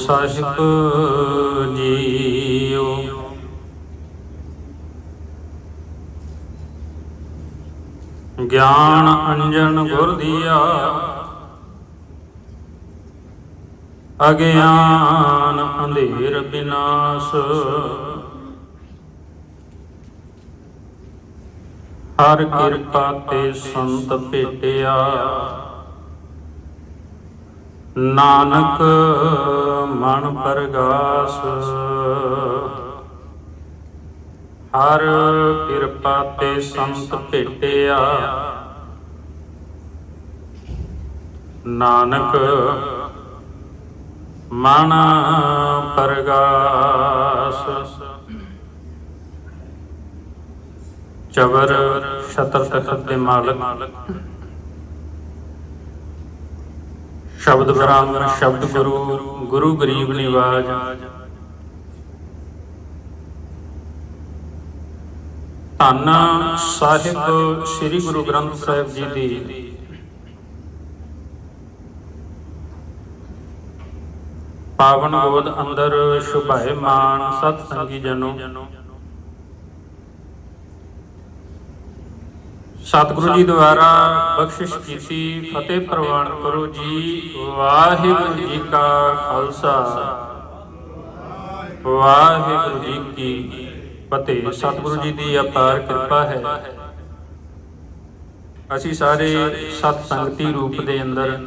ਸਾਹਿਬ JIO ਗਿਆਨ ਅੰਜਨ ਗੁਰ ਦੀਆ। ਅਗਿਆਨ ਅੰਧੇਰ ਬਿਨਾਸ਼। ਹਰ ਕਿਰਪਾ ਤੇ ਸੰਤ ਭੇਟਿਆ। ਨਾਨਕ ਮਨ ਪਰਗਾਸ। ਹਰ ਕਿਰਪਾ ਤੇ ਸੰਤ ਭੇਟਿਆ। ਨਾਨਕ ਮਨ ਪਰਗਾਸ। ਚਵਰ ਛਤਰ ਤਖਤ ਦੇ ਮਾਲਕ। ਸ਼ਬਦ ਬ੍ਰਾਹਮਣ, ਸ਼ਬਦ ਗੁਰੂ ਗੁਰੂ ਗਰੀਬ ਨਿਵਾਜ। ਧੰਨ ਸਾਹਿਬ ਸ੍ਰੀ ਗੁਰੂ ਗ੍ਰੰਥ ਸਾਹਿਬ ਜੀ ਦੀ। ਪਾਵਨ ਗੋਦ ਅੰਦਰ ਸ਼ੁਭਾਏ ਸ਼ੁਭਾਇਮਾਨ ਸਤ ਸੰਗੀ ਜਨੋ। ਸਤਿਗੁਰੂ ਜੀ ਦੁਆਰਾ ਬਖਸ਼ਿਸ਼ ਕੀਤੀ, ਫਤਿਹ ਪ੍ਰਵਾਨ ਕਰੋ ਜੀ। ਵਾਹਿਗੁਰੂ ਜੀ ਕਾ ਖਾਲਸਾ। ਵਾਹਿਗੁਰੂ ਜੀ ਕੀ ਫਤਿਹ। ਸਤਿਗੁਰੂ ਜੀ ਦੀ ਅਪਾਰ ਕਿਰਪਾ ਹੈ। ਅਸੀਂ ਸਾਰੇ ਸਤ ਸੰਗਤੀ ਰੂਪ ਦੇ ਅੰਦਰ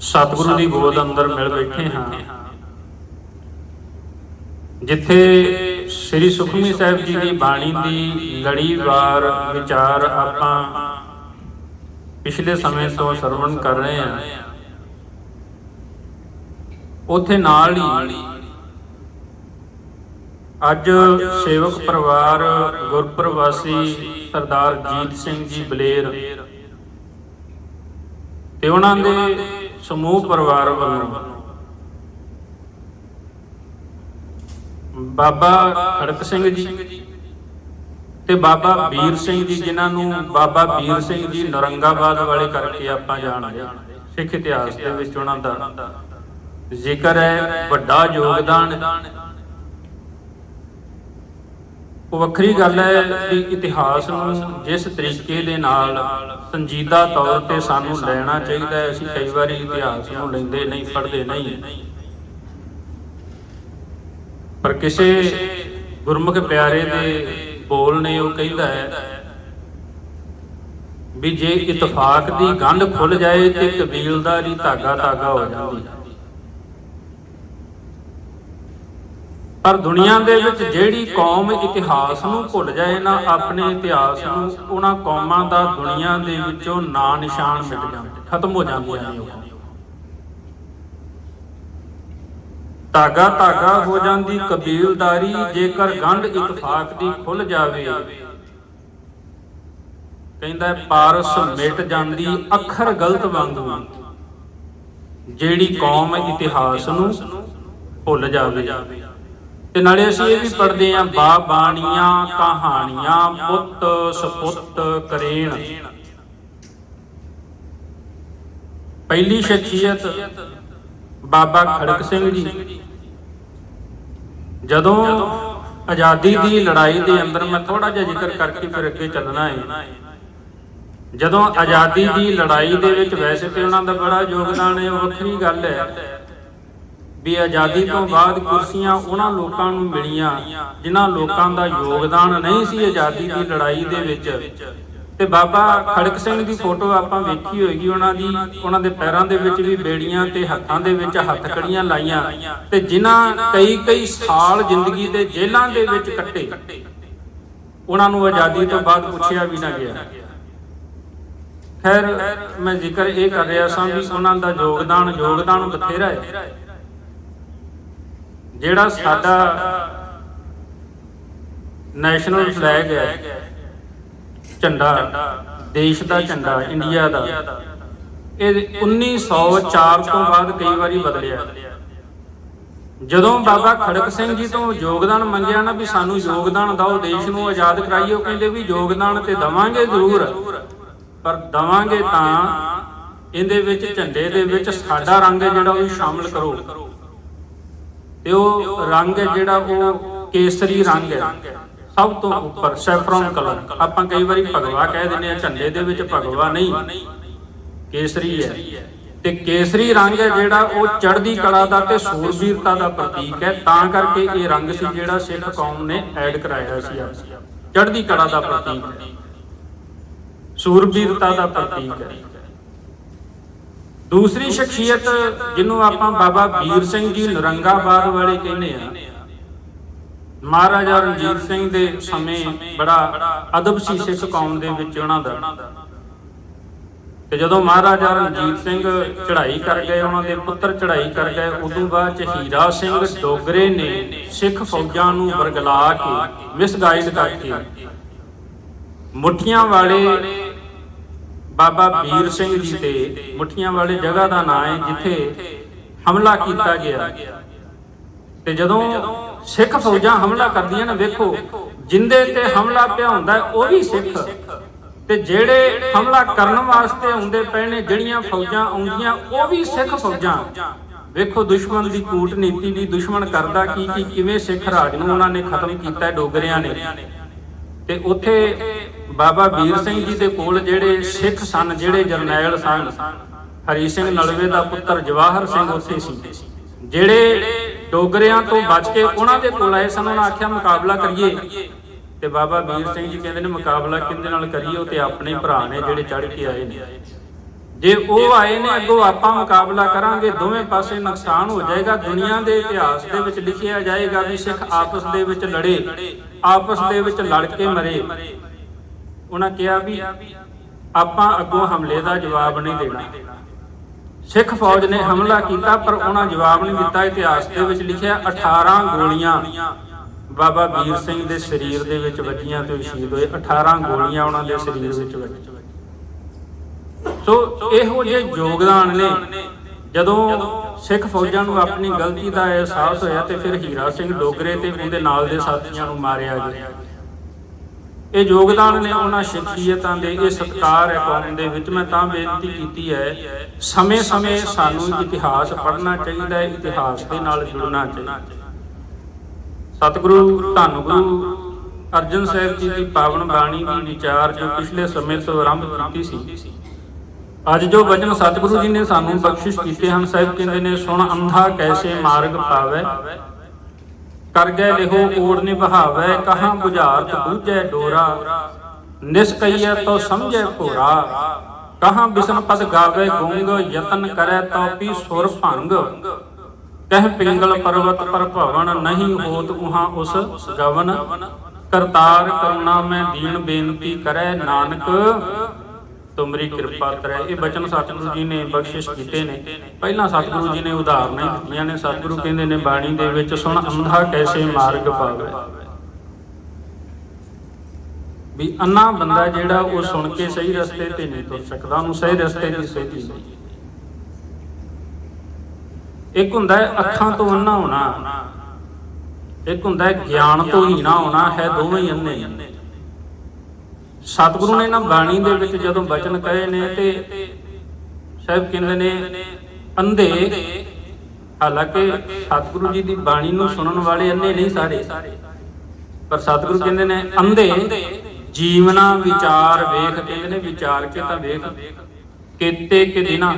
ਸਤਿਗੁਰੂ ਦੀ ਗੋਦ ਅੰਦਰ ਮਿਲ ਬੈਠੇ ਹਾਂ। ਜਿੱਥੇ ਸ੍ਰੀ ਸੁਖਮਨੀ ਸਾਹਿਬ ਜੀ ਦੀ ਬਾਣੀ ਦੀ ਲੜੀਵਾਰ ਵਿਚਾਰ ਆਪਾਂ ਪਿਛਲੇ ਸਮੇਂ ਤੋਂ ਸਰਵਣ ਕਰ ਰਹੇ ਹਾਂ। ਉਥੇ ਨਾਲ ਹੀ ਅੱਜ ਸੇਵਕ ਪਰਿਵਾਰ ਗੁਰਪ੍ਰਵਾਸੀ ਸਰਦਾਰ ਜੀਤ ਸਿੰਘ ਜੀ ਬਲੇਰ ਤੇ ਉਹਨਾਂ ਦੇ ਸਮੂਹ ਪਰਿਵਾਰ ਵੱਲੋਂ ਬਾਬਾ ਖੜਕ ਸਿੰਘ ਜੀ ਤੇ ਬਾਬਾ ਵੀਰ ਸਿੰਘ ਜੀ ਜਿਨ੍ਹਾਂ ਨੂੰ ਬਾਬਾ ਵੀਰ ਸਿੰਘ ਜੀ ਨਰੰਗਾਬਾਦ ਵਾਲੇ ਕਰਕੇ ਆਪਾਂ ਜਾਣਦੇ ਸਿੱਖ ਇਤਿਹਾਸ ਦੇ ਵਿੱਚ ਉਹਨਾਂ ਦਾ ਜ਼ਿਕਰ ਹੈ, ਵੱਡਾ ਯੋਗਦਾਨ ਉਹ ਵੱਖਰੀ ਗੱਲ ਹੈ ਕਿ ਇਤਿਹਾਸ ਨੂੰ ਜਿਸ ਤਰੀਕੇ ਦੇ ਨਾਲ ਸੰਜੀਦਾ ਤੌਰ ਤੇ ਸਾਨੂੰ ਲੈਣਾ ਚਾਹੀਦਾ ਹੈ, ਅਸੀਂ ਕਈ ਵਾਰੀ ਇਤਿਹਾਸ ਨੂੰ ਲੈਂਦੇ ਨਹੀਂ, ਪੜ੍ਹਦੇ ਨਹੀਂ। ਪਰ ਕਿਸੇ ਗੁਰਮੁਖ ਪਿਆਰੇ ਦੇ ਬੋਲ ਨੇ ਉਹ ਕਹਿੰਦਾ ਹੈ ਵੀ ਜੇ ਇਤਫਾਕ ਦੀ ਗੰਢ ਖੁੱਲ ਜਾਏ ਤੇ ਕਬੀਲਦਾਰੀ ਧਾਗਾ ਧਾਗਾ ਹੋ ਜਾਂਦੀ। ਹੈ ਪਰ ਦੁਨੀਆ ਦੇ ਵਿੱਚ ਜਿਹੜੀ ਕੌਮ ਇਤਿਹਾਸ ਨੂੰ ਭੁੱਲ ਜਾਏ ਨਾ, ਆਪਣੇ ਇਤਿਹਾਸ ਨੂੰ, ਉਹਨਾਂ ਕੌਮਾਂ ਦਾ ਦੁਨੀਆ ਦੇ ਵਿੱਚੋਂ ਨਾਂ ਨਿਸ਼ਾਨ ਮਿਟ ਜਾਂਦਾ, ਖਤਮ ਹੋ ਜਾਂਦੀਆਂ ਨੇ ਉਹ। ਧਾਗਾ ਧਾਗਾ ਹੋ ਜਾਂਦੀ ਕਬੀਲਦਾਰੀ, ਜੇਕਰ ਗੰਢ ਇਤਫਾਕ ਦੀ ਖੁੱਲ ਜਾਵੇ। ਕਹਿੰਦਾ ਪਾਰਸ ਮਿਟ ਜਾਂਦੀ ਅੱਖਰ ਗਲਤ ਵਾਂਗੂ, ਜਿਹੜੀ ਕੌਮ ਇਤਿਹਾਸ ਨੂੰ ਭੁੱਲ ਜਾਵੇ। ਤੇ ਨਾਲੇ ਅਸੀਂ ਇਹ ਵੀ ਪੜ੍ਹਦੇ ਆਂ ਬਾ ਬਾਣੀਆਂ, ਕਹਾਣੀਆਂ, ਪੁੱਤ ਸਪੁੱਤ ਕਰੇਣ। ਪਹਿਲੀ ਸ਼ਖਸੀਅਤ ਬਾਬਾ ਖੜਕ ਸਿੰਘ ਜੀ। ਜਦੋਂ ਆਜ਼ਾਦੀ ਦੀ ਲੜਾਈ ਦੇ ਅੰਦਰ ਮੈਂ ਥੋੜਾ ਜਿਹਾ ਜ਼ਿਕਰ ਕਰਕੇ ਫਿਰ ਅੱਗੇ ਚੱਲਣਾ ਹੈ ਜਦੋਂ ਆਜ਼ਾਦੀ ਦੀ ਲੜਾਈ ਦੇ ਵਿੱਚ ਵੈਸੇ ਤੇ ਉਹਨਾਂ ਦਾ ਬੜਾ ਯੋਗਦਾਨ ਹੈ ਵੱਖਰੀ ਗੱਲ ਹੈ ਵੀ ਆਜ਼ਾਦੀ ਤੋਂ ਬਾਅਦ ਕੁਰਸੀਆਂ ਉਹਨਾਂ ਲੋਕਾਂ ਨੂੰ ਮਿਲੀਆਂ, ਜਿਨ੍ਹਾਂ ਲੋਕਾਂ ਦਾ ਯੋਗਦਾਨ ਨਹੀਂ ਸੀ ਆਜ਼ਾਦੀ ਦੀ ਲੜਾਈ ਦੇ ਵਿੱਚ। ਤੇ ਬਾਬਾ ਖੜਕ ਸਿੰਘ ਦੀ ਫੋਟੋ ਆਪਾਂ ਵੇਖੀ ਹੋਏਗੀ ਉਹਨਾਂ ਦੀ, ਉਹਨਾਂ ਦੇ ਪੈਰਾਂ ਦੇ ਵਿੱਚ ਵੀ ਬੇੜੀਆਂ ਤੇ ਹੱਥਾਂ ਦੇ ਵਿੱਚ ਹੱਥ ਲਾਈਆਂ ਤੇ ਜਿਨ੍ਹਾਂ ਕਈ ਕਈ ਸਾਲ ਜ਼ਿੰਦਗੀ ਦੇ ਜੇਲ੍ਹਾਂ ਦੇ ਵਿੱਚ ਕੱਟੇ। ਉਹਨਾਂ ਨੂੰ ਆਜ਼ਾਦੀ ਤੋਂ ਬਾਅਦ ਪੁੱਛਿਆ ਵੀ ਨਾ ਗਿਆ। ਖੈਰ, ਮੈਂ ਜ਼ਿਕਰ ਇਹ ਕਰ ਰਿਹਾ ਸਾਂ ਵੀ ਉਹਨਾਂ ਦਾ ਯੋਗਦਾਨ ਯੋਗਦਾਨ ਬਥੇਰਾ ਹੈ। ਜਿਹੜਾ ਸਾਡਾ ਨੈਸ਼ਨਲ ਫਲੈਗ ਹੈ ਝੰਡਾ, ਦੇਸ਼ ਦਾ ਝੰਡਾ, ਇੰਡੀਆ ਦਾ। ਇਹ 1904 ਤੋਂ ਬਾਅਦ ਕਈ ਵਾਰੀ ਬਦਲਿਆ। ਜਦੋਂ ਬਾਬਾ ਖੜਕ ਸਿੰਘ ਜੀ ਤੋਂ ਯੋਗਦਾਨ ਮੰਗਿਆ ਨਾ ਵੀ ਸਾਨੂੰ ਯੋਗਦਾਨ ਦਿਓ, ਦੇਸ਼ ਨੂੰ ਆਜ਼ਾਦ ਕਰਾਈਓ, ਕਹਿੰਦੇ ਵੀ ਯੋਗਦਾਨ ਤੇ ਦਵਾਂਗੇ ਜ਼ਰੂਰ। ਪਰ ਦਵਾਂਗੇ ਤਾਂ ਇਹਦੇ ਵਿੱਚ ਝੰਡੇ ਦੇ ਵਿੱਚ ਸਾਡਾ ਰੰਗ ਹੈ ਜਿਹੜਾ ਉਹ ਵੀ ਸ਼ਾਮਲ ਕਰੋ। ਤੇ ਉਹ ਰੰਗ ਹੈ ਜਿਹੜਾ ਉਹ ਕੇਸਰੀ ਰੰਗ ਹੈ। ਸਭ ਤੋਂ ਉੱਪਰ ਸੈਫਰਨ ਕਲਰ। ਆਪਾਂ ਕਈ ਵਾਰੀ ਭਗਵਾ ਕਹਿ ਦਿੰਦੇ ਆ ਝੰਡੇ ਦੇ ਵਿੱਚ ਭਗਵਾ ਨਹੀਂ। ਕੇਸਰੀ ਹੈ। ਤੇ ਕੇਸਰੀ ਰੰਗ ਹੈ ਜਿਹੜਾ ਉਹ ਚੜ੍ਹਦੀ ਕਲਾ ਦਾ ਤੇ ਸੂਰਬੀਰਤਾ ਦਾ ਪ੍ਰਤੀਕ ਹੈ। ਤਾਂ ਕਰਕੇ ਇਹ ਰੰਗ ਸੀ ਜਿਹੜਾ ਸਿੱਖ ਕੌਮ ਨੇ ਐਡ ਕਰਾਇਆ ਸੀ ਚੜ੍ਹਦੀ ਕਲਾ ਦਾ ਪ੍ਰਤੀਕ ਹੈ। ਸੂਰਬੀਰਤਾ ਦਾ ਪ੍ਰਤੀਕ ਹੈ। ਦੂਸਰੀ ਸ਼ਖਸੀਅਤ ਜਿਹਨੂੰ ਆਪਾਂ ਬਾਬਾ ਵੀਰ ਸਿੰਘ ਜੀ ਨਰੰਗਾਬਾਦ ਵਾਲੇ ਕਹਿੰਦੇ ਆ ਮਹਾਰਾਜਾ ਰਣਜੀਤ ਸਿੰਘ ਦੇ ਸਮੇਂ ਬੜਾ ਅਦਬ ਸੀ ਸਿੱਖ ਕੌਮ ਦੇ ਵਿੱਚ ਉਹਨਾਂ ਦਾ। ਤੇ ਜਦੋਂ ਮਹਾਰਾਜਾ ਰਣਜੀਤ ਸਿੰਘ ਚੜ੍ਹਾਈ ਕਰ ਗਏ, ਉਹਨਾਂ ਦੇ ਪੁੱਤਰ ਚੜ੍ਹਾਈ ਕਰ ਗਏ, ਉਦੋਂ ਬਾਅਦ ਚ ਹੀਰਾ ਸਿੰਘ ਡੋਗਰੇ ਨੇ ਸਿੱਖ ਫੌਜਾਂ ਨੂੰ ਵਰਗਲਾ ਕੇ ਮਿਸਗਾਈਡ ਕਰਕੇ ਮੁੱਠੀਆਂ ਵਾਲੇ ਬਾਬਾ ਵੀਰ ਸਿੰਘ ਜੀ ਤੇ ਮੁੱਠੀਆਂ ਵਾਲੇ ਜਗ੍ਹਾ ਦਾ ਨਾਂ ਹੈ, ਜਿੱਥੇ ਹਮਲਾ ਕੀਤਾ ਗਿਆ। ਤੇ ਜਦੋਂ ਸਿੱਖ ਫੌਜਾਂ ਹਮਲਾ ਕਰਦੀਆਂ ਨੇ, ਵੇਖੋ, ਜਿੰਦੇ ਤੇ ਹਮਲਾ ਪਿਆ ਹੁੰਦਾ ਉਹ ਵੀ ਸਿੱਖ। ਤੇ ਜਿਹੜੇ ਹਮਲਾ ਕਰਨ ਵਾਸਤੇ ਆਉਂਦੇ ਪਏ ਨੇ, ਜਿਹੜੀਆਂ ਫੌਜਾਂ ਆਉਂਦੀਆਂ, ਉਹ ਵੀ ਸਿੱਖ ਫੌਜਾਂ। ਵੇਖੋ, ਦੁਸ਼ਮਣ ਦੀ ਕੂਟਨੀਤੀ ਵੀ ਦੁਸ਼ਮਣ ਕਰਦਾ, ਕੀ ਕੀ, ਕਿਵੇਂ ਸਿੱਖ ਰਾਜ ਨੂੰ ਉਹਨਾਂ ਨੇ ਖਤਮ ਕੀਤਾ, ਡੋਗਰਿਆਂ ਨੇ। ਤੇ ਉੱਥੇ ਬਾਬਾ ਵੀਰ ਸਿੰਘ ਜੀ ਦੇ ਕੋਲ ਜਿਹੜੇ ਸਿੱਖ ਸਨ, ਜਿਹੜੇ ਜਰਨੈਲ ਸਨ, ਹਰੀ ਸਿੰਘ ਨਲਵੇ ਦਾ ਪੁੱਤਰ ਜਵਾਹਰ ਸਿੰਘ ਉੱਥੇ ਸੀ। ਜਿਹੜੇ ਡੋਗਰਿਆਂ ਤੋਂ ਬਚ ਕੇ ਉਹਨਾਂ ਦੇ ਕੋਲ ਆਏ ਸਨ, ਉਹਨਾਂ ਆਖਿਆ, ਮੁਕਾਬਲਾ ਕਰੀਏ। ਤੇ ਬਾਬਾ ਵੀਰ ਸਿੰਘ ਜੀ ਕਹਿੰਦੇ ਨੇ, ਮੁਕਾਬਲਾ ਕਿਹਦੇ ਨਾਲ ਕਰੀਏ? ਉਹ ਤੇ ਆਪਣੇ ਭਰਾ ਨੇ ਜਿਹੜੇ ਚੜ ਕੇ ਆਏ ਨੇ। ਜੇ ਉਹ ਆਏ ਨੇ, ਅੱਗੋਂ ਆਪਾਂ ਮੁਕਾਬਲਾ ਕਰਾਂਗੇ। ਦੋਵੇਂ ਪਾਸੇ ਨੁਕਸਾਨ ਹੋ ਜਾਏਗਾ। ਦੁਨੀਆ ਦੇ ਇਤਿਹਾਸ ਦੇ ਵਿੱਚ ਲਿਖਿਆ ਜਾਏਗਾ ਵੀ ਸਿੱਖ ਆਪਸ ਦੇ ਵਿੱਚ ਲੜੇ, ਆਪਸ ਦੇ ਵਿੱਚ ਲੜ ਕੇ ਮਰੇ। ਉਹਨਾਂ ਕਿਹਾ ਵੀ ਆਪਾਂ ਅੱਗੋਂ ਹਮਲੇ ਦਾ ਜਵਾਬ ਨਹੀਂ ਦੇਣਾ। ਸਿੱਖ ਫੌਜ ਨੇ ਹਮਲਾ ਕੀਤਾ, ਪਰ ਉਹਨਾਂ ਜਵਾਬ ਨਹੀਂ ਦਿੱਤਾ। ਇਤਿਹਾਸ ਦੇ ਵਿੱਚ ਲਿਖਿਆ 18 ਗੋਲੀਆਂ ਬਾਬਾ ਵੀਰ ਸਿੰਘ ਦੇ ਸਰੀਰ ਦੇ ਵਿੱਚ ਵੱਜੀਆਂ ਤੇ ਸ਼ਹੀਦ ਹੋਏ। 18 ਗੋਲੀਆਂ ਉਹਨਾਂ ਦੇ ਸਰੀਰ ਵਿੱਚ ਵੱਜੀਆਂ। ਸੋ ਇਹੋ ਜਿਹੇ ਯੋਗਦਾਨ ਨੇ, ਜਦੋਂ ਸਿੱਖ ਫੌਜਾਂ ਨੂੰ ਆਪਣੀ ਗਲਤੀ ਦਾ ਅਹਿਸਾਸ ਹੋਇਆ ਤੇ ਫਿਰ ਹੀਰਾ ਸਿੰਘ ਡੋਗਰੇ ਤੇ ਉਹਦੇ ਨਾਲ ਦੇ ਸਾਥੀਆਂ ਨੂੰ ਮਾਰਿਆ ਗਿਆ। ਇਹ ਯੋਗਦਾਨ ਨੇ ਉਹਨਾਂ ਸ਼ਖਸੀਅਤਾਂ ਦੇ ਇਹ ਸਤਕਾਰ ਹੈ ਕੌਮ ਦੇ ਵਿੱਚ। ਮੈਂ ਤਾਂ ਬੇਨਤੀ ਕੀਤੀ ਹੈ, ਸਮੇਂ-ਸਮੇਂ ਸਾਨੂੰ ਇਤਿਹਾਸ ਪੜ੍ਹਨਾ ਚਾਹੀਦਾ ਹੈ, ਇਤਿਹਾਸ ਦੇ ਨਾਲ ਜੁੜਨਾ ਚਾਹੀਦਾ ਸਤਿਗੁਰੂ ਧੰਨ ਗੁਰੂ ਅਰਜਨ ਸਾਹਿਬ ਜੀ ਦੀ ਪਾਵਨ ਬਾਣੀ ਦੀ ਵਿਚਾਰ ਜੋ ਪਿਛਲੇ ਸਮੇਂ ਤੋਂ ਆਰੰਭ ਕੀਤੀ ਸੀ। ਅੱਜ ਜੋ ਬਚਨ ਸਤਿਗੁਰੂ ਜੀ ਨੇ ਸਾਨੂੰ ਬਖਸ਼ਿਸ਼ ਕੀਤੇ ਹਨ, ਸਾਹਿਬ ਕਹਿੰਦੇ ਨੇ, ਸੁਣ ਅੰਧਾ ਕੈਸੇ ਮਾਰਗ ਪਾਵੇ? ਕਰ ਗਏ ਲਿਹੋ ਓੜ ਨਿਭਾਵੇ ਕਹਾਂ ਬੁਝਾਰਤ ਬੂਝੈ ਡੋਰਾ। ਨਿਸਕਈਐ ਤੋ ਸਮਝੈ ਭੋਰਾ। ਕਹਾਂ ਬਿਸਨ ਪਦ ਗਾਵੇ ਗੁੰਗ ਯਤਨ ਕਰੈ ਤੋ ਪੀ ਸੁਰ ਭੰਗ। ਕਹਿ ਪਿੰਗਲ ਪਰਵਤ ਪਰ ਭਵਨ ਨਹੀਂ ਹੋਤ ਉਹਾਂ ਉਸ ਗਵਨ। ਕਰਤਾਰ ਕਰੁਣਾ ਮੈਂ ਦੀਨ ਬੇਨਤੀ ਕਰੈ ਨਾਨਕ। ਤੁਮਰੀ ਕਿਰਪਾ ਕਰੈ ਇਹ ਬਚਨ ਸਤਿਗੁਰੂ ਜੀ ਨੇ ਬਖਸ਼ਿਸ਼ ਕੀਤੇ ਨੇ। ਪਹਿਲਾਂ ਸਤਿਗੁਰੂ ਜੀ ਨੇ ਉਦਾਹਰਨਾਂ ਦਿੱਤੀਆਂ ਨੇ। ਸਤਿਗੁਰੂ ਕਹਿੰਦੇ ਨੇ, ਬਾਣੀ ਦੇ ਵਿੱਚ ਸੁਣ ਅੰਧਾ ਕੈਸੇ ਮਾਰਗ ਪਾਵੇ? ਵੀ ਅੰਨਾ ਬੰਦਾ ਜਿਹੜਾ ਉਹ ਸੁਣ ਕੇ ਸਹੀ ਰਸਤੇ ਤੇ ਨਹੀਂ ਤੁਰ ਸਕਦਾ। ਉਹਨੂੰ ਸਹੀ ਰਸਤੇ ਦੀ ਸੋਝੀ ਨਹੀਂ। ਇੱਕ ਹੁੰਦਾ ਹੈ, ਅੱਖਾਂ ਤੋਂ ਅੰਨਾ ਹੋਣਾ। ਇੱਕ ਹੁੰਦਾ ਹੈ, ਗਿਆਨ ਤੋਂ ਹੀਣਾ ਹੋਣਾ। ਹੈ ਦੋਵੇਂ ਹੀ ਅੰਨੇ। ਸਤਿਗੁਰੂ ਨੇ ਨਾ ਬਾਣੀ ਦੇ ਵਿੱਚ ਜਦੋਂ ਬਚਨ ਕਹੇ ਨੇ ਤੇ ਸਾਹਿਬ ਕਹਿੰਦੇ ਨੇ ਅੰਧੇ ਹਾਲਾਂਕਿ ਸਤਿਗੁਰੂ ਜੀ ਦੀ ਬਾਣੀ ਨੂੰ ਸੁਣਨ ਵਾਲੇ ਅੰਨੇ ਨਹੀਂ ਸਾਰੇ। ਪਰ ਸਤਿਗੁਰੂ ਕਹਿੰਦੇ ਨੇ, ਅੰਧੇ, ਜੀਵਨਾ ਵਿਚਾਰ ਵੇਖ, ਕਹਿੰਦੇ ਨੇ, ਵਿਚਾਰ ਕੇ ਤਾਂ ਵੇਖ, ਕਿਤੇ ਕਿ ਦਿਨਾਂ,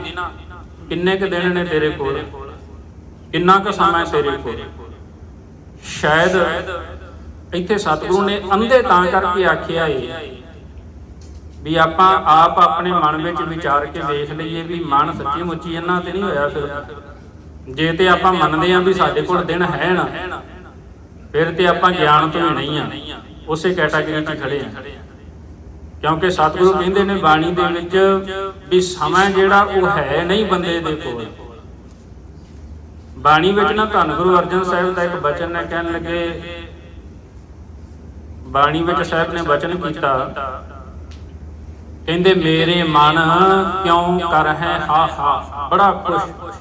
ਕਿੰਨੇ ਕੁ ਦਿਨ ਨੇ ਤੇਰੇ ਕੋਲ, ਕਿੰਨਾ ਕੁ ਸਮਾਂ ਹੈ ਤੇਰੇ ਕੋਲ? ਸ਼ਾਇਦ ਇੱਥੇ ਸਤਿਗੁਰੂ ਨੇ ਅੰਧੇ ਤਾਂ ਕਰਕੇ ਆਖਿਆ ਏ ਵੀ ਆਪਾਂ ਆਪ ਆਪਣੇ ਮਨ ਵਿੱਚ ਵਿਚਾਰ ਕੇ ਵੇਖ ਲਈਏ ਵੀ ਮਨ ਸੱਚੀ ਮੁੱਚੀ ਇਹਨਾਂ ਤੇ ਨਹੀਂ ਹੋਇਆ ਫਿਰ। ਜੇ ਤੇ ਆਪਾਂ ਮੰਨਦੇ ਆਂ ਵੀ ਸਾਡੇ ਕੋਲ ਦਿਨ ਹੈ ਨਾ ਫਿਰ ਤੇ ਆਪਾਂ ਗਿਆਨ ਤੋਂ ਹੀ ਨਹੀਂ ਆ ਉਸੇ ਕੈਟਾਗਰੀ 'ਚ ਖੜੇ ਆ ਕਿਉਂਕਿ ਸਤਿਗੁਰੂ ਕਹਿੰਦੇ ਨੇ ਬਾਣੀ ਦੇ ਵਿੱਚ ਵੀ ਸਮਾਂ ਜਿਹੜਾ ਉਹ ਹੈ ਨਹੀਂ ਬੰਦੇ ਦੇ ਕੋਲ। ਬਾਣੀ ਵਿੱਚ ਨਾ ਧੰਨ ਗੁਰੂ ਅਰਜਨ ਸਾਹਿਬ ਦਾ ਇੱਕ ਬਚਨ ਹੈ, ਕਹਿਣ ਲੱਗੇ, ਬਾਣੀ ਵਿੱਚ ਸਾਹਿਬ ਨੇ ਬਚਨ ਕੀਤਾ ਕਹਿੰਦੇ, ਮੇਰੇ ਮਨ ਕਿਉਂ ਕਰ ਹੈ ਹਾ ਹਾ ਬੜਾ ਖੁਸ਼।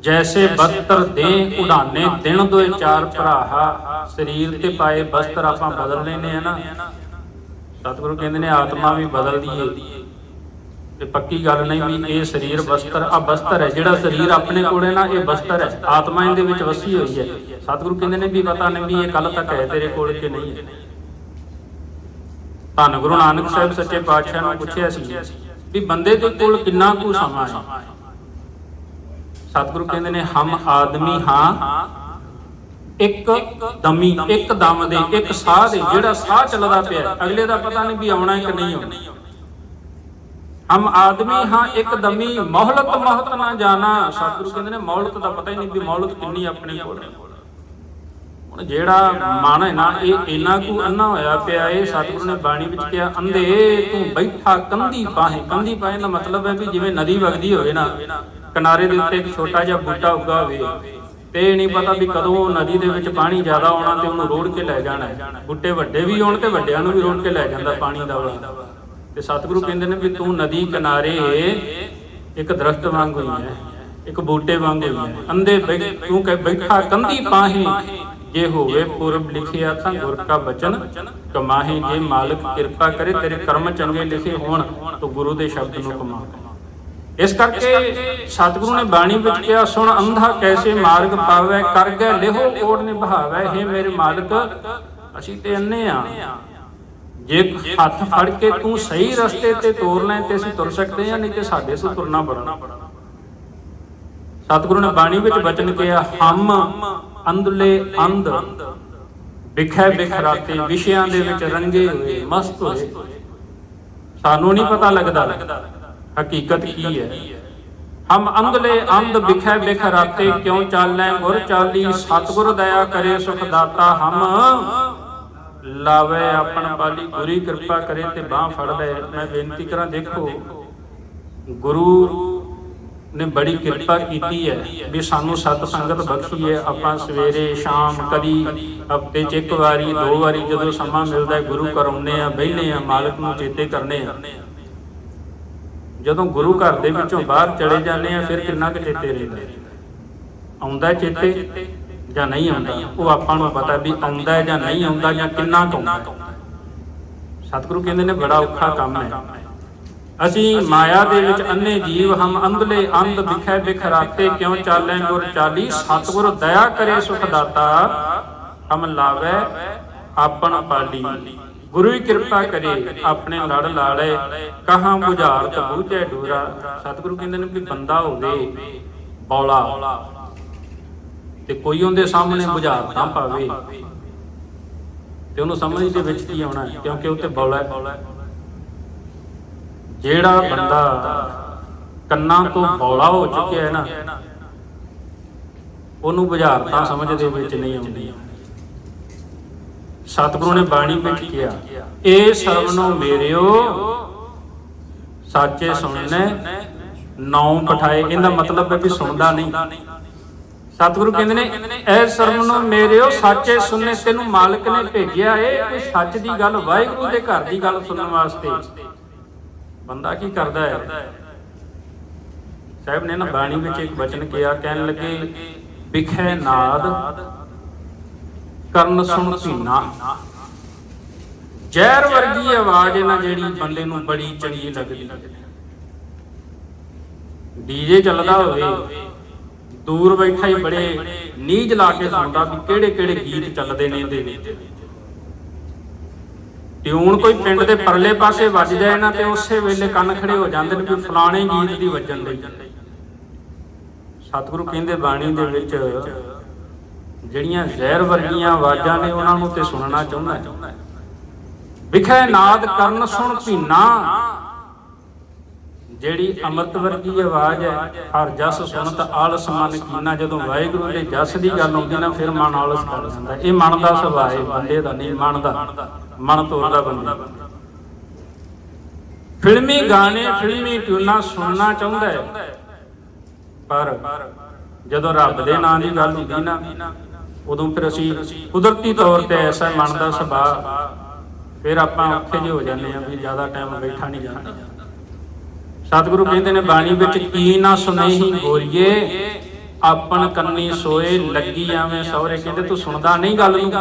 ਜੈਸੇ ਬਸਤਰ ਦੇ ਉਡਾਨੇ, ਦਿਨ ਦੋਏ ਚਾਰ ਭਰਾਹਾ, ਸਰੀਰ ਤੇ ਪਾਏ ਬਸਤਰ ਆਪਾਂ ਬਦਲ ਲੈਨੇ ਆ ਨਾ। ਸਤਿਗੁਰੂ ਕਹਿੰਦੇ ਨੇ, ਆਤਮਾ ਵੀ ਬਦਲਦੀ ਏ ਤੇ ਪੱਕੀ ਗੱਲ ਨਹੀਂ ਵੀ ਇਹ ਸਰੀਰ ਬਸਤਰ ਆ ਬਸਤਰ ਹੈ। ਜਿਹੜਾ ਸਰੀਰ ਆਪਣੇ ਕੋਲ ਹੈ ਨਾ, ਇਹ ਬਸਤਰ ਹੈ। ਆਤਮਾ ਇਹਦੇ ਵਿੱਚ ਵਸੀ ਹੋਈ ਹੈ। ਸਤਿਗੁਰੂ ਕਹਿੰਦੇ ਨੇ ਵੀ, ਪਤਾ ਨਹੀਂ ਵੀ ਇਹ ਕੱਲ ਤੱਕ ਹੈ ਤੇਰੇ ਕੋਲ ਕਿ ਨਹੀਂ ਹੈ? ਧੰਨ ਗੁਰੂ ਨਾਨਕ ਸਾਹਿਬ ਸੱਚੇ ਪਾਤਸ਼ਾਹ ਨੂੰ ਪੁੱਛਿਆ ਸੀ ਵੀ ਬੰਦੇ ਦੇ ਕੋਲ ਕਿੰਨਾ ਕੁ ਸਮਾਂ ਹੈ? ਸਤਿਗੁਰੂ ਕਹਿੰਦੇ ਨੇ, ਹਮ ਆਦਮੀ ਹਾਂ, ਇੱਕ ਦਮੀ, ਇੱਕ ਦਮ ਦੇ, ਇੱਕ ਸਾਹ ਦੇ, ਜਿਹੜਾ ਸਾਹ ਚੱਲਦਾ ਪਿਆ ਅਗਲੇ ਦਾ ਪਤਾ ਨਹੀਂ ਵੀ ਆਉਣਾ ਹੈ ਕਿ ਨਹੀਂ ਆਉਣਾ। ਹਮ ਆਦਮੀ ਹਾਂ, ਇੱਕ ਦਮੀ ਮੌਹਲਤ ਮਹਤ ਨਾ ਜਾਣਾ। ਸਤਿਗੁਰੂ ਕਹਿੰਦੇ ਨੇ, ਮੌਲਤ ਦਾ ਪਤਾ ਹੀ ਨਹੀਂ ਵੀ ਮੌਲਤ ਕਿੰਨੀ ਆਪਣੇ ਕੋਲ ਹੈ। ਹੁਣ ਜਿਹੜਾ ਮਨ ਹੈ ਨਾ, ਇਹ ਇੰਨਾ ਕੁ ਅੰਨਾ ਹੋਇਆ ਪਿਆ, ਇਹ ਸਤਿਗੁਰੂ ਨੇ ਬਾਣੀ ਵਿੱਚ ਕਿਹਾ, ਅੰਧੇ ਤੂੰ ਬੈਠਾ ਕੰਧੀ ਪਾਹੇ ਕੰਧੀ ਪਾਹੇ ਦਾ ਮਤਲਬ ਹੈ ਵੀ ਜਿਵੇਂ ਨਦੀ ਵਗਦੀ ਹੋਵੇ ਨਾ, ਕਿਨਾਰੇ ਦੇ ਉੱਤੇ ਇੱਕ ਛੋਟਾ ਜਿਹਾ ਬੂਟਾ ਉੱਗਾ ਹੋਵੇ। ਤੇ ਨਹੀਂ ਪਤਾ ਵੀ ਕਦੋਂ ਨਦੀ ਦੇ ਵਿੱਚ ਪਾਣੀ ਜ਼ਿਆਦਾ ਆਉਣਾ ਤੇ ਉਹਨੂੰ ਰੋੜ ਕੇ ਲੈ ਜਾਣਾ ਹੈ। ਬੂਟੇ ਵੱਡੇ ਵੀ ਆਉਣ ਤੇ ਵੱਡਿਆਂ ਨੂੰ ਵੀ ਰੋੜ ਕੇ ਲੈ ਜਾਂਦਾ ਪਾਣੀ ਦਾ ਵਾਲਾ। ਤੇ ਸਤਿਗੁਰੂ ਕਹਿੰਦੇ ਨੇ ਵੀ ਤੂੰ ਨਦੀ ਕਿਨਾਰੇ ਇੱਕ ਦਰਖਤ ਵਾਂਗ ਹੋਈ ਹੈ, ਇੱਕ ਬੂਟੇ ਵਾਂਗ ਹੋਈ ਹੈ। ਅੰਧੇ ਤੂੰ ਕਹਿ ਬੈਠਾ ਕੰਧੀ ਪਾਹੇ ਜੇ ਹੋਵੇ ਪੁਰਬ ਲਿਖਿਆ ਤਾਂ ਗੁਰ ਕਾ ਬਚਨ, ਕਮਾਹੇ ਜੇ ਮਾਲਕ, ਕਿਰਪਾ ਕਰੇ ਤੇਰੇ ਕਰਮ ਚੰਗੇ ਲਿਖੇ ਹੋਣ, ਤਾਂ ਗੁਰੂ ਦੇ ਸ਼ਬਦ ਨੂੰ ਕਮਾ। ਇਸ ਕਰਕੇ ਸਤਿਗੁਰੂ ਨੇ ਬਾਣੀ ਵਿੱਚ ਕਿਹਾ, ਸੁਣ ਅੰਧਾ ਕੈਸੇ ਮਾਰਗ ਪਾਵੇ, ਕਰ ਗਏ ਲਿਹੋ ਕੋੜ ਨਿਭਾਵੇ हे ਮੇਰੇ ਮਾਲਕ, ਅਸੀਂ ਤੇ ਅੰਨੇ ਆ। ਜੇ ਹੱਥ ਫੜ ਕੇ ਤੂੰ ਸਹੀ ਰਸਤੇ ਤੇ ਤੋਰ ਲੈ, ਤੇ ਅਸੀਂ ਤੁਰ ਸਕਦੇ ਹਾਂ ਨਹੀਂ ਤੇ ਸਾਡੇ ਤੋਂ ਤੁਰਨਾ ਬੜਾ ਸਤਿਗੁਰੂ ਨੇ ਬਾਣੀ ਵਿੱਚ ਬਚਨ ਕਿਹਾ, ਹਮ ਅੰਧਲੇ ਅੰਧ ਵਿਖੇ ਬਿਖਰਾਤੇ ਵਿਸ਼ਿਆਂ ਦੇ ਵਿੱਚ ਰੰਗੇ ਹੋਏ, ਮਸਤ ਹੋਏ। ਸਾਨੂੰ ਨਹੀਂ ਪਤਾ ਲੱਗਦਾ ਹਕੀਕਤ ਕੀ ਹੈ। ਹਮ ਅੰਧਲੇ ਅੰਧ ਵਿਖੇ ਬਿਖਰਾਤੇ ਕਿਉਂ ਚਾਲੈ ਗੁਰ ਚਾਲੀ, ਸਤਿਗੁਰ ਦਇਆ ਕਰੇ ਸੁਖ ਦਾਤਾ ਹਮ। ਲਾਵੇ ਆਪਣ ਪਾਲੀ ਗੁਰੀ ਕਿਰਪਾ ਕਰੇ ਤੇ ਬਾਹ ਫੜ ਲੈ। ਮੈਂ ਬੇਨਤੀ ਕਰਾਂ, ਦੇਖੋ, ਗੁਰੂ ਨੇ ਬੜੀ ਕਿਰਪਾ ਕੀਤੀ ਹੈ ਵੀ ਸਾਨੂੰ ਸਤ ਸੰਗਤ ਬਖਸ਼ੀ ਹੈ। ਆਪਾਂ ਸਵੇਰੇ, ਸ਼ਾਮ ਕਦੀ ਹਫ਼ਤੇ 'ਚ ਇੱਕ ਵਾਰੀ, ਦੋ ਵਾਰੀ ਜਦੋਂ ਸਮਾਂ ਮਿਲਦਾ ਹੈ, ਗੁਰੂ ਘਰ ਆਉਂਦੇ ਆ ਬਹਿਨੇ ਆ ਮਾਲਕ ਨੂੰ ਚੇਤੇ ਕਰਨੇ ਆ ਜਦੋਂ ਗੁਰੂ ਘਰ ਦੇ ਵਿੱਚੋਂ ਬਾਹਰ ਚਲੇ ਜਾਂਦੇ ਆ ਫਿਰ ਕਿੰਨਾ ਕੁ ਚੇਤੇ ਰਹਿੰਦਾ ਆਉਂਦਾ ਹੈ ਚੇਤੇ ਜਾਂ ਨਹੀਂ ਆਉਂਦਾ? ਉਹ ਆਪਾਂ ਨੂੰ ਪਤਾ ਵੀ ਆਉਂਦਾ ਜਾਂ ਨਹੀਂ ਆਉਂਦਾ ਜਾਂ ਕਿੰਨਾ ਕੁ ਆਉਂਦਾ ਸਤਿਗੁਰੂ ਕਹਿੰਦੇ ਨੇ, ਬੜਾ ਔਖਾ ਕੰਮ ਹੈ। ਅਸੀਂ ਮਾਇਆ ਦੇ ਵਿੱਚ ਅੰਨੇ ਜੀਵ, ਹਮ ਅੰਧਲੇ ਅੰਧ ਵਿਖੇ ਬਿਖਰਾਤੇ, ਕਿਉਂ ਚਾਲੈ ਗੁਰ ਚਾਲੀ? ਸਤਿਗੁਰ ਦਇਆ ਕਰੇ ਸੁਖ ਦਾਤਾ, ਹਮ ਲਾਵੇ ਆਪਣ ਪਾਲੀ। ਗੁਰੂ ਹੀ ਕਿਰਪਾ ਕਰੇ, ਆਪਣੇ ਲੜ ਲਾੜੇ, ਕਹਾਂ 부ਝਾਰਤ ਬੂਝੇ ਡੋਰਾ। ਸਤਿਗੁਰੂ ਕਹਿੰਦੇ ਨੇ ਵੀ ਬੰਦਾ ਹੋਵੇ, ਬੌਲਾ। ਤੇ ਕੋਈ ਉਹਦੇ ਸਾਹਮਣੇ ਬੁਝਾਰਤ ਨਾ ਪਾਵੇ। ਤੇ ਉਹਨੂੰ ਸਮਝ ਦੇ ਵਿੱਚ ਕੀ ਆਉਣਾ ਕਿਉਂਕਿ ਉਹ ਤੇ ਬੌਲਾ ਹੈ। ਜਿਹੜਾ ਬੰਦਾ ਕੰਨਾਂ ਤੋਂ ਬੌਲਾ ਹੋ ਚੁੱਕਿਆ ਹੈ ਨਾ, ਉਹਨੂੰ ਬੁਝਾਰਤਾਂ ਸਮਝ ਦੇ ਵਿੱਚ ਨਹੀਂ ਆਉਂਦੀਆਂ। ਸਤਿਗੁਰੂ ਨੇ ਬਾਣੀ ਵਿੱਚ ਕਿਹਾ ਏ ਸਰਵਨੋ ਮੇਰਿਓ, ਸਾਚੇ ਸੁਣਨੇ ਨੌ ਪਠਾਏ। ਇਹਦਾ ਮਤਲਬ ਹੈ ਵੀ ਸੁਣਦਾ ਨਹੀਂ। ਸਤਿਗੁਰੂ ਕਹਿੰਦੇ ਨੇ ਐ ਸਰਵਨੋ ਮੇਰਿਓ, ਸਾਚੇ ਸੁਣਨੇ ਤੈਨੂੰ ਮਾਲਕ ਨੇ ਭੇਜਿਆ ਏ ਕੋਈ ਸੱਚ ਦੀ ਗੱਲ, ਵਾਹਿਗੁਰੂ ਦੇ ਘਰ ਦੀ ਗੱਲ ਸੁਣਨ ਵਾਸਤੇ। ਬੰਦਾ ਕੀ ਕਰਦਾ ਹੈ? ਸਾਹਿਬ ਨੇ ਨਾ ਬਾਣੀ ਵਿੱਚ ਇੱਕ ਬਚਨ ਕਿਹਾ ਕਹਿਣ ਲੱਗੇ ਵਿਖੇ ਨਾਦ ਕਰਨ ਸੁਣ ਧੀਨਾ। ਜ਼ਹਿਰ ਵਰਗੀ ਆਵਾਜ਼ ਇਹਨਾਂ ਜਿਹੜੀ ਬੰਦੇ ਨੂੰ ਬੜੀ ਚੰਗੀ ਲੱਗਦੀ। ਡੀਜੇ ਚੱਲਦਾ ਹੋਵੇ ਦੂਰ ਬੈਠਾ ਹੀ ਬੜੇ ਨੀਝ ਲਾ ਕੇ ਸੁਣਦਾ ਵੀ ਕਿਹੜੇ ਕਿਹੜੇ ਗੀਤ ਚੱਲਦੇ ਨੇ ਇਹਦੇ ਵਿੱਚ। ਟਿਊਨ ਕੋਈ ਪਿੰਡ ਦੇ ਪਰਲੇ ਪਾਸੇ ਵੱਜਦਾ ਜਾਏ ਨਾ ਤੇ ਉਸੇ ਵੇਲੇ ਕੰਨ ਖੜੇ ਹੋ ਜਾਂਦੇ ਨੇ ਵੀ ਫਲਾਣੇ ਗੀਤ ਦੀ ਵੱਜਣ ਲਈ। ਸਤਿਗੁਰੂ ਕਹਿੰਦੇ ਬਾਣੀ ਦੇ ਵਿੱਚ ਜਿਹੜੀਆਂ ਜ਼ਹਿਰ ਵਰਗੀਆਂ ਆਵਾਜ਼ਾਂ ਨੇ ਉਹਨਾਂ ਨੂੰ ਤੇ ਸੁਣਨਾ ਚਾਹੁੰਦਾ ਵਿਖੇ ਨਾਦ ਕਰਨ ਸੁਣ ਭੀਨਾ। ਜਿਹੜੀ ਅੰਮ੍ਰਿਤ ਵਰਗੀ ਆਵਾਜ਼ ਹੈ, ਹਰ ਜਸ ਸੁਣਤ ਆਲਸ ਮਨ ਕੀਨਾ। ਜਦੋਂ ਵਾਹਿਗੁਰੂ ਦੇ ਜਸ ਦੀ ਗੱਲ ਆਉਂਦੀ ਨਾ, ਫਿਰ ਮਨ ਆਲਸ ਕਰ ਜਾਂਦਾ ਇਹ ਮਨ ਦਾ ਸੁਭਾਅ ਹੈ, ਬੰਦੇ ਦਾ ਨਹੀਂ, ਮਨ ਦਾ। ਮਨ ਤੋਰਦਾ ਬੰਦਾ। ਫਿਲਮੀ ਗਾਣੇ, ਫਿਲਮੀ ਟਿਊਨਾਂ ਸੁਣਨਾ ਚਾਹੁੰਦਾ ਹੈ। ਪਰ ਜਦੋਂ ਰੱਬ ਦੇ ਨਾਂ ਦੀ ਗੱਲ ਹੁੰਦੀ ਨਾ, ਉਦੋਂ ਫਿਰ ਅਸੀਂ ਕੁਦਰਤੀ ਤੌਰ ਤੇ ਐਸਾ ਮਨ ਦਾ ਸੁਭਾਅ ਫਿਰ ਆਪਾਂ ਔਖੇ ਜਿਹੇ ਹੋ ਜਾਂਦੇ ਆ ਵੀ ਜ਼ਿਆਦਾ ਟਾਈਮ ਬੈਠਾ ਨਹੀਂ ਜਾਂਦਾ। ਸਤਿਗੁਰੂ ਕਹਿੰਦੇ ਨੇ ਬਾਣੀ ਵਿੱਚ ਕੀ ਨਾ ਸੁਨੇਹੀ ਗੋਰੀਏ ਆਪਣ ਕੰਨੀ ਸੋਏ, ਲੱਗੀ ਆਵੇਂ ਸਹੁਰੇ। ਕਹਿੰਦੇ, ਤੂੰ ਸੁਣਦਾ ਨਹੀਂ ਗੱਲ ਨੂੰ?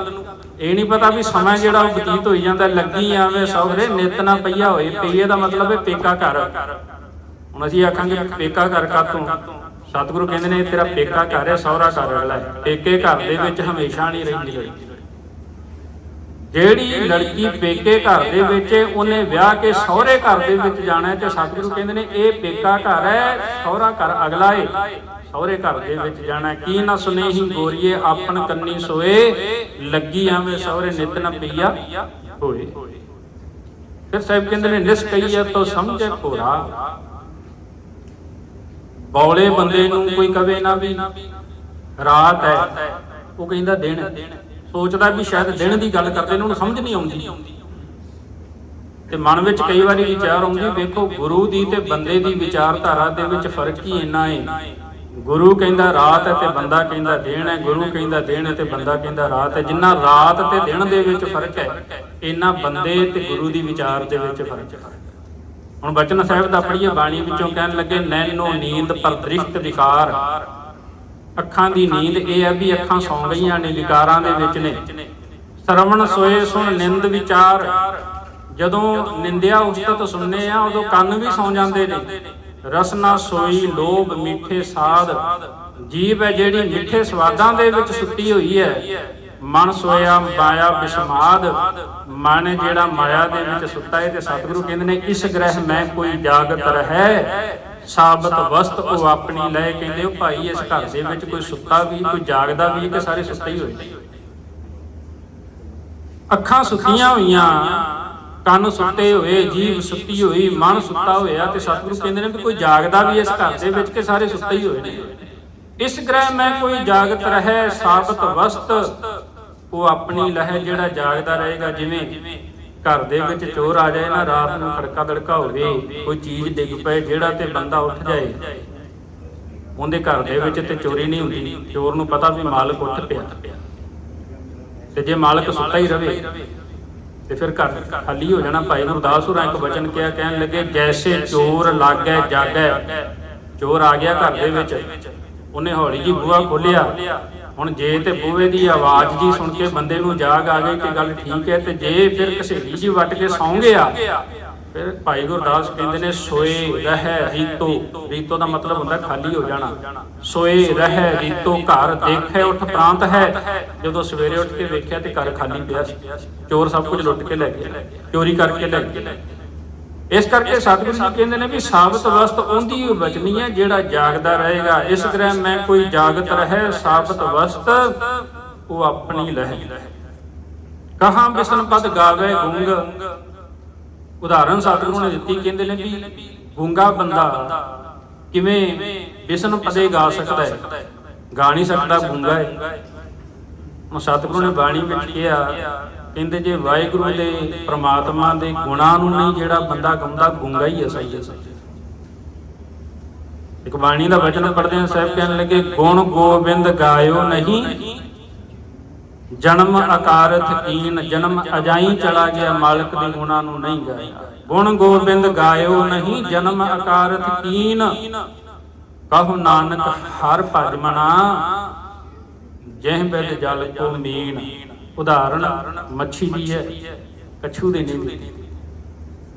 ਇਹ ਨਹੀਂ ਪਤਾ ਵੀ ਸਮਾਂ ਜਿਹੜਾ ਉਹ ਬਤੀਤ ਹੋਈ ਜਾਂਦਾ, ਲੱਗੀ ਆਵੇਂ ਸਹੁਰੇ, ਨਿਤ ਨਾ ਪਈਆ ਹੋਏ। ਪਈਏ ਦਾ ਮਤਲਬ ਹੈ ਪੇਕਾ ਘਰ। ਹੁਣ ਅਸੀਂ ਆਖਾਂਗੇ, ਪੇਕਾ ਘਰ ਕਾ ਤੋਂ ਸਤਿਗੁਰੂ ਕਹਿੰਦੇ ਨੇ, ਤੇਰਾ ਪੇਕਾ ਘਰ ਹੈ, ਸਹੁਰਾ ਘਰ ਅਗਲਾ ਹੈ। ਪੇਕੇ ਘਰ ਦੇ ਵਿੱਚ ਹਮੇਸ਼ਾ ਨਹੀਂ ਰਹਿੰਦੀ ਲੜਕੀ ਜਿਹੜੀ ਲੜਕੀ ਪੇਕੇ ਘਰ ਦੇ ਵਿੱਚ ਉਹਨੇ ਵਿਆਹ ਕੇ ਸਹੁਰੇ ਘਰ ਦੇ ਵਿੱਚ ਜਾਣਾ ਤੇ ਸਤਿਗੁਰੂ ਕਹਿੰਦੇ ਨੇ, ਇਹ ਪੇਕਾ ਘਰ ਹੈ, ਸਹੁਰਾ ਘਰ ਅਗਲਾ ਹੈ ਸਹੁਰੇ ਘਰ ਦੇ ਵਿੱਚ ਜਾਣਾ ਕੀ ਨਾ ਸੁਨੇਹੀ ਗੋਰੀਏ ਆਪਨ ਕੰਨੀ ਸੋਏ, ਲੱਗੀ ਆਵੇਂ ਸਹੁਰੇ ਨਿਤ ਨ ਪਈਆ ਹੋਏ। ਫਿਰ ਸਾਹਿਬ ਕਹਿੰਦੇ ਨੇ, ਨਿਸ ਕਹੀਏ ਤੋ ਸਮਝੇ ਭੋਰਾ। ਬੌਲੇ ਬੰਦੇ ਨੂੰ ਕੋਈ ਕਵੇ ਨਾ ਵੀ ਰਾਤ ਹੈ। ਉਹ ਕਹਿੰਦਾ ਦਿਨ। ਸੋਚਦਾ ਵੀ ਸ਼ਾਇਦ ਦਿਨ ਦੀ ਗੱਲ ਕਰਦੇ ਨੇ, ਉਹਨੂੰ ਸਮਝ ਨਹੀਂ ਆਉਂਦੀ। ਤੇ ਮਨ ਵਿੱਚ ਕਈ ਵਾਰੀ ਵਿਚਾਰ ਆਉਂਦੀ, ਵੇਖੋ ਗੁਰੂ ਦੀ ਤੇ ਬੰਦੇ ਦੀ ਵਿਚਾਰਧਾਰਾ ਦੇ ਵਿੱਚ ਫ਼ਰਕ ਹੀ ਇੰਨਾ ਹੈ ਗੁਰੂ ਕਹਿੰਦਾ ਰਾਤ ਹੈ ਤੇ ਬੰਦਾ ਕਹਿੰਦਾ ਦਿਨ ਹੈ, ਗੁਰੂ ਕਹਿੰਦਾ ਦਿਨ ਹੈ ਤੇ ਬੰਦਾ ਕਹਿੰਦਾ ਰਾਤ ਹੈ। ਜਿੰਨਾ ਰਾਤ ਤੇ ਦਿਨ ਦੇ ਵਿੱਚ ਫ਼ਰਕ ਹੈ, ਇੰਨਾ ਬੰਦੇ ਤੇ ਗੁਰੂ ਦੀ ਵਿਚਾਰ ਦੇ ਵਿੱਚ ਫ਼ਰਕ ਹੈ। ਹੁਣ ਬਚਨ ਸਾਹਿਬ ਦਾ ਪੜ੍ਹੀਏ ਬਾਣੀ ਵਿੱਚੋਂ ਕਹਿਣ ਲੱਗੇ, ਨੈਨੋ ਨੀਂਦ ਪਰ ਦ੍ਰਿਸ਼ਟ ਵਿਕਾਰ। ਅੱਖਾਂ ਦੀ ਨੀਂਦ ਇਹ ਹੈ ਵੀ ਅੱਖਾਂ ਸੌਂ ਗਈਆਂ ਨੇ, ਵਿਕਾਰਾਂ ਦੇ ਵਿੱਚ ਨੇ। ਸਰਵਣ ਸੋਏ ਸੁਣ ਨਿੰਦ ਵਿਚਾਰ। ਜਦੋਂ ਨਿੰਦਿਆ ਉਸਤਤ ਸੁਣਨੇ ਆ, ਉਦੋਂ ਕੰਨ ਵੀ ਸੌਂ ਜਾਂਦੇ ਨੇ। ਰਸਨਾ ਸੋਈ ਲੋਭ ਮਿੱਠੇ ਸਾਧ। ਜੀਵ ਹੈ ਜਿਹੜੀ ਮਿੱਠੇ ਸਵਾਦਾਂ ਦੇ ਵਿੱਚ ਸੁੱਤੀ ਹੋਈ ਹੈ। ਮਨ ਸੋਇਆ ਮਾਇਆ ਬਿਸਮਾਦ। ਮਨ ਜਿਹੜਾ ਮਾਇਆ ਦੇ ਵਿੱਚ ਸੁੱਤਾ ਹੈ ਤੇ ਸਤਿਗੁਰੂ ਕਹਿੰਦੇ ਨੇ, ਇਸ ਗ੍ਰਹਿ ਮੈਂ ਕੋਈ ਜਾਗਤ ਰਹਿ ਸਾਬਤ ਵਸਤ ਉਹ ਆਪਣੀ ਲੈ ਕਹਿੰਦੇ, ਉਹ ਭਾਈ ਇਸ ਘਰ ਦੇ ਵਿੱਚ ਕੋਈ ਸੁੱਤਾ ਵੀ, ਕੋਈ ਜਾਗਦਾ ਵੀ ਕਿ ਸਾਰੇ ਸੁੱਤੇ ਹੀ ਹੋਏ ਅੱਖਾਂ ਸੁੱਤੀਆਂ ਹੋਈਆਂ। ਕੰਨ ਸੁੱਤੇ ਹੋਏ, ਜੀਭ ਸੁੱਤੀ ਹੋਈ, ਮਨ ਸੁੱਤਾ ਹੋਇਆ ਤੇ ਸਤਿਗੁਰੂ ਕਹਿੰਦੇ ਨੇ ਵੀ ਕੋਈ ਜਾਗਦਾ ਵੀ ਇਸ ਘਰ ਦੇ ਵਿੱਚ ਕਿ ਸਾਰੇ ਸੁੱਤੇ ਹੀ ਹੋਏ ਨੇ। ਇਸ ਗ੍ਰਹਿ ਮੈਂ ਕੋਈ ਜਾਗਤ ਰਹੇ, ਸਾਬਤ ਵਸਤ, ਉਹ ਆਪਣੀ ਲਹਿ ਜਿਹੜਾ ਜਾਗਦਾ ਰਹੇਗਾ, ਜਿਵੇਂ ਘਰ ਦੇ ਵਿੱਚ ਚੋਰ ਆ ਜਾਏ ਨਾ, ਰਾਤ ਨੂੰ ਖੜਕਾ ਦੜਕਾ ਹੋਵੇ, ਕੋਈ ਚੀਜ਼ ਡਿੱਗ ਪਏ, ਜਿਹੜਾ ਤੇ ਬੰਦਾ ਉੱਠ ਜਾਏ, ਉਹਦੇ ਘਰ ਦੇ ਵਿੱਚ ਤੇ ਚੋਰੀ ਨਹੀਂ ਹੁੰਦੀ, ਚੋਰ ਨੂੰ ਪਤਾ ਵੀ ਮਾਲਕ ਉੱਠ ਪਿਆ। ਤੇ ਜੇ ਮਾਲਕ ਸੁੱਤਾ ਹੀ ਰਵੇ ਤੇ ਫਿਰ ਘਰ ਖਾਲੀ ਹੋ ਜਾਣਾ ਭਾਈ ਗੁਰਦਾਸ ਹੋਰਾਂ ਇੱਕ ਵਚਨ ਕਿਹਾ, ਕਹਿਣ ਲੱਗੇ, ਜੈਸੇ ਚੋਰ ਲਾਗੈ, ਜਾਗੈ। ਚੋਰ ਆ ਗਿਆ ਘਰ ਦੇ ਵਿੱਚ। ਉਹਨੇ ਹੌਲੀ ਜੀ ਬੂਹਾ ਖੋਲਿਆ ਹੁਣ ਜੇ ਤੇ ਬੂਹੇ ਦੀ ਆਵਾਜ਼ ਜੀ ਸੁਣ ਕੇ ਬੰਦੇ ਨੂੰ ਜਾਗ ਆ ਗਈ ਕਿ ਗੱਲ ਠੀਕ ਹੈ ਤੇ ਜੇ ਫਿਰ ਘਸੇਲੀ ਜੀ ਵੱਟ ਕੇ ਸੌਂ ਗਿਆ ਫਿਰ ਭਾਈ ਗੁਰਦਾਸ ਕਹਿੰਦੇ ਨੇ, ਸੋਏ ਰਹਿ ਰੀਤੋ। ਰੀਤੋ ਦਾ ਮਤਲਬ ਹੁੰਦਾ ਖਾਲੀ ਹੋ ਜਾਣਾ। ਸੋਏ ਰਹਿ ਰੀਤੋ, ਘਰ ਦੇਖੇ ਉੱਠ ਪ੍ਰਾਂਤ ਹੈ। ਜਦੋਂ ਸਵੇਰੇ ਉੱਠ ਕੇ ਵੇਖਿਆ ਤੇ ਘਰ ਖਾਲੀ ਪਿਆ ਸੀ। ਚੋਰ ਸਭ ਕੁਝ ਲੁੱਟ ਕੇ ਲੈ ਗਿਆ। ਚੋਰੀ ਕਰਕੇ ਲੈ ਗਿਆ। ਇਸ ਕਰਕੇ ਸਤਿਗੁਰੂ ਜੀ ਕਹਿੰਦੇ ਨੇ ਵੀ ਸਾਬਤ ਵਸਤ ਉਹਦੀ ਬਚਨੀ ਹੈ ਜਿਹੜਾ ਜਾਗਦਾ ਰਹੇਗਾ। ਇਸ ਗ੍ਰਹਿ ਮੈਂ ਕੋਈ ਜਾਗਤ ਰਹੇ, ਸਾਬਤ ਵਸਤ ਉਹ ਆਪਣੀ ਲਹਿ। ਕਹਾਂ ਬਿਸਨ ਪਦ ਗਾਵੇ ਗੁੰਗ। ਉਦਾਹਰਨ ਸਤਿਗੁਰੂ ਨੇ ਦਿੱਤੀ, ਕਹਿੰਦੇ ਨੇ ਵੀ ਗੁੰਗਾ ਬੰਦਾ ਕਿਵੇਂ ਬਿਸਨ ਪਦੇ ਗਾ ਸਕਦਾ ਹੈ? ਗਾ ਨਹੀਂ ਸਕਦਾ, ਗੁੰਗਾ ਹੈ। ਉਹ ਸਤਿਗੁਰੂ ਨੇ ਬਾਣੀ ਵਿੱਚ ਕਿਹਾ, ਕਹਿੰਦੇ ਜੇ ਵਾਹਿਗੁਰੂ ਦੇ ਪ੍ਰਮਾਤਮਾ ਦੇ ਗੁਣਾਂ ਨੂੰ ਨਹੀਂ ਜਿਹੜਾ ਬੰਦਾ ਗਾਉਂਦਾ, ਗੁੰਗਾ ਹੀ ਹੈ ਅਸਲ ਹੈ। ਇੱਕ ਬਾਣੀ ਦਾ ਵਚਨ ਪੜਦੇ ਹਾਂ, ਸਾਹਿਬ ਕਹਿਣ ਲੱਗੇ, ਗੁਣ ਗੋਬਿੰਦ ਗਾਇਓ ਨਹੀਂ ਜਨਮ ਅਕਾਰਥ ਕੀਨ, ਜਨਮ ਅਜਾਈ ਚਲਾ ਗਿਆ, ਮਾਲਕ ਦੇ ਗੁਣਾਂ ਨੂੰ ਨਹੀਂ ਗਾਇਆ। ਗੁਣ ਗੋਬਿੰਦ ਗਾਇਓ ਨਹੀਂ, ਜਨਮ ਅਕਾਰਥ ਕੀਨ। ਕਹੋ ਨਾਨਕ ਹਰ ਭਜ ਮਨਾ ਬਿਦ ਜਲ ਕੋ ਮੀਨ। ਉਦਾਹਰਣ, ਮੱਛੀ ਦੀ ਹੈ, ਕਛੂ ਦੇ ਨਹੀਂ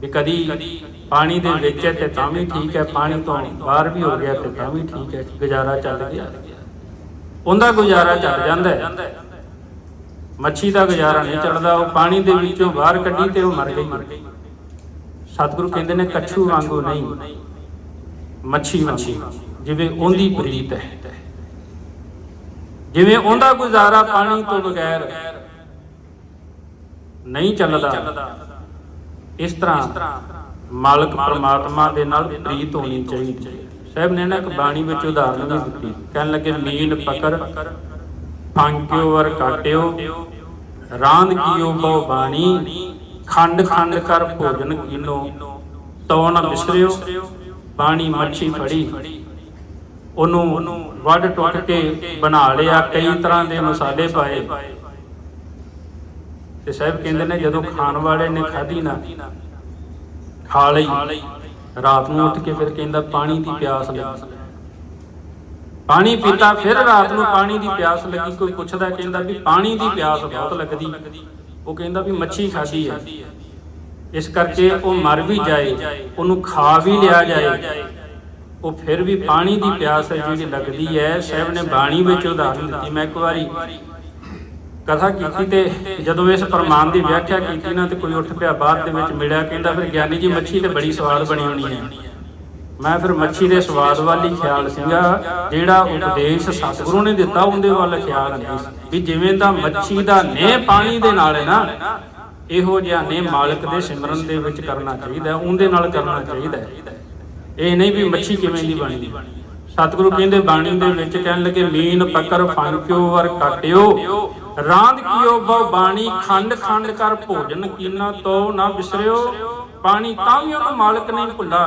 ਵੀ ਕਦੀ ਪਾਣੀ ਦੇ ਵਿੱਚ ਹੈ ਤੇ ਤਾਂ ਵੀ ਠੀਕ ਹੈ, ਪਾਣੀ ਤੋਂ ਬਾਹਰ ਵੀ ਹੋ ਗਿਆ ਤੇ ਤਾਂ ਵੀ ਠੀਕ ਹੈ, ਗੁਜ਼ਾਰਾ ਚੱਲ ਗਿਆ। ਉਹਦਾ ਗੁਜ਼ਾਰਾ ਚੱਲ ਜਾਂਦਾ ਹੈ। ਮੱਛੀ ਦਾ ਗੁਜ਼ਾਰਾ ਨਹੀਂ ਚੱਲਦਾ, ਉਹ ਪਾਣੀ ਦੇ ਵਿੱਚੋਂ ਬਾਹਰ ਕੱਢੀ ਤੇ ਉਹ ਮਰ ਗਈ। ਸਤਿਗੁਰੂ ਕਹਿੰਦੇ ਨੇ, ਕਛੂ ਵਾਂਗੂ ਨਹੀਂ, ਮੱਛੀ ਵਾਂਗੂ, ਜਿਵੇਂ ਉਹਦੀ ਪ੍ਰੀਤ ਹੈ। ਜਿਵੇਂ ਉਹਦਾ ਗੁਜ਼ਾਰਾ ਪਾਣੀ ਤੋਂ ਬਗੈਰ ਨਹੀਂ ਚੱਲਦਾ, ਇਸ ਤਰ੍ਹਾਂ ਮਾਲਕ ਪਰਮਾਤਮਾ ਦੇ ਨਾਲ ਪ੍ਰੀਤ ਹੋਣੀ ਚਾਹੀਦੀ ਸਾਹਿਬ ਨੇ ਨਾ ਇੱਕ ਬਾਣੀ ਵਿੱਚ ਉਦਾਹਰਨ ਵੀ ਦਿੱਤੀ। ਕਹਿਣ ਲੱਗੇ ਮੀਨ ਪਕੜ ਫਾਂਕਿਓ ਵਰ ਕਾਟਿਓ ਰਾਂਦ ਕੀਓ ਬਹੁ ਬਾਣੀ, ਖੰਡ ਖੰਡ ਕਰ ਭੋਜਨ ਕੀਨੋ ਤੋ ਨ ਬਿਸਰਿਓ, ਬਾਣੀ ਮੱਛੀ ਫੜੀ। ਉਹਨੂੰ ਵੱਢ ਟੁੱਟ ਕੇ ਬਣਾ ਲਿਆ, ਕਈ ਤਰ੍ਹਾਂ ਦੇ ਮਸਾਲੇ ਪਾਏ। ਤੇ ਸਾਹਿਬ ਕਹਿੰਦੇ ਨੇ ਜਦੋਂ ਖਾਣ ਵਾਲੇ ਨੇ ਖਾਧੀ ਨਾ, ਖਾ ਲਈ। ਰਾਤ ਨੂੰ ਉੱਠ ਕੇ ਫਿਰ ਕਹਿੰਦਾ ਪਾਣੀ ਦੀ ਪਿਆਸ ਲੱਗੀ। ਪਾਣੀ ਪੀਤਾ, ਫਿਰ ਰਾਤ ਨੂੰ ਪਾਣੀ ਦੀ ਪਿਆਸ ਲੱਗੀ। ਕੋਈ ਪੁੱਛਦਾ, ਕਹਿੰਦਾ ਵੀ ਪਾਣੀ ਦੀ ਪਿਆਸ ਬਹੁਤ ਲੱਗਦੀ। ਉਹ ਕਹਿੰਦਾ ਵੀ ਮੱਛੀ ਖਾਧੀ ਹੈ। ਇਸ ਕਰਕੇ ਉਹ ਮਰ ਵੀ ਜਾਏ, ਉਹਨੂੰ ਖਾ ਵੀ ਲਿਆ ਜਾਏ। ਉਹ ਫਿਰ ਵੀ ਪਾਣੀ ਦੀ ਪਿਆਸ ਹੈ ਜਿਹੜੀ ਲੱਗਦੀ ਹੈ, ਸਾਹਿਬ ਨੇ ਬਾਣੀ ਵਿੱਚ ਉਦਾਹਰਨ ਦਿੱਤੀ। ਮੈਂ ਇੱਕ ਵਾਰੀ ਕਥਾ ਕੀਤੀ ਤੇ ਜਦੋਂ ਇਸ ਪ੍ਰਮਾਨ ਦੀ ਵਿਆਖਿਆ ਕੀਤੀ ਨਾ, ਤੇ ਕੋਈ ਉੱਠ ਪਿਆ ਬਾਅਦ ਦੇ ਵਿੱਚ ਮਿਲਿਆ, ਕਹਿੰਦਾ ਫਿਰ ਗਿਆਨੀ ਜੀ, ਮੱਛੀ ਤੇ ਬੜੀ ਸਵਾਦ ਬਣੀ ਹੋਣੀ ਹੈ। ਮੈਂ ਫਿਰ ਮੱਛੀ ਦੇ ਸਵਾਦ ਵੱਲ ਹੀ ਖਿਆਲ ਸੀਗਾ, ਜਿਹੜਾ ਉਪਦੇਸ਼ ਸਤਿਗੁਰੂ ਨੇ ਦਿੱਤਾ ਉਹਦੇ ਵੱਲ ਖਿਆਲ ਨਹੀਂ ਵੀ ਜਿਵੇਂ ਦਾ ਮੱਛੀ ਦਾ ਨੇ ਪਾਣੀ ਦੇ ਨਾਲ ਹੈ ਨਾ, ਇਹੋ ਜਿਹਾ ਨੇ ਮਾਲਕ ਦੇ ਸਿਮਰਨ ਦੇ ਵਿੱਚ ਕਰਨਾ ਚਾਹੀਦਾ ਉਹਦੇ ਨਾਲ ਕਰਨਾ ਚਾਹੀਦਾ ਇਹ ਨਹੀਂ ਵੀ ਮੱਛੀ ਕਿਵੇਂ ਦੀ ਬਣੀ ਸਤਿਗੁਰੂ ਕਹਿੰਦੇ ਬਾਣੀ ਦੇ ਵਿੱਚ ਕਹਿਣ ਲੱਗੇ, ਮੀਨ ਪਕਰ ਫੰਕਿਓ ਵਰ ਕਾਟਿਓ ਰਾਂਦ ਕੀਓ ਬਹੁ ਬਾਣੀ, ਖੰਡ ਖੰਡ ਕਰ ਭੋਜਨ ਕੀਨਾ ਤੋ ਨਾ ਵਿਸਰਿਓ ਪਾਣੀ ਤਾਂ ਵੀ ਉਹਨੂੰ ਮਾਲਕ ਨਹੀਂ ਭੁੱਲਾ।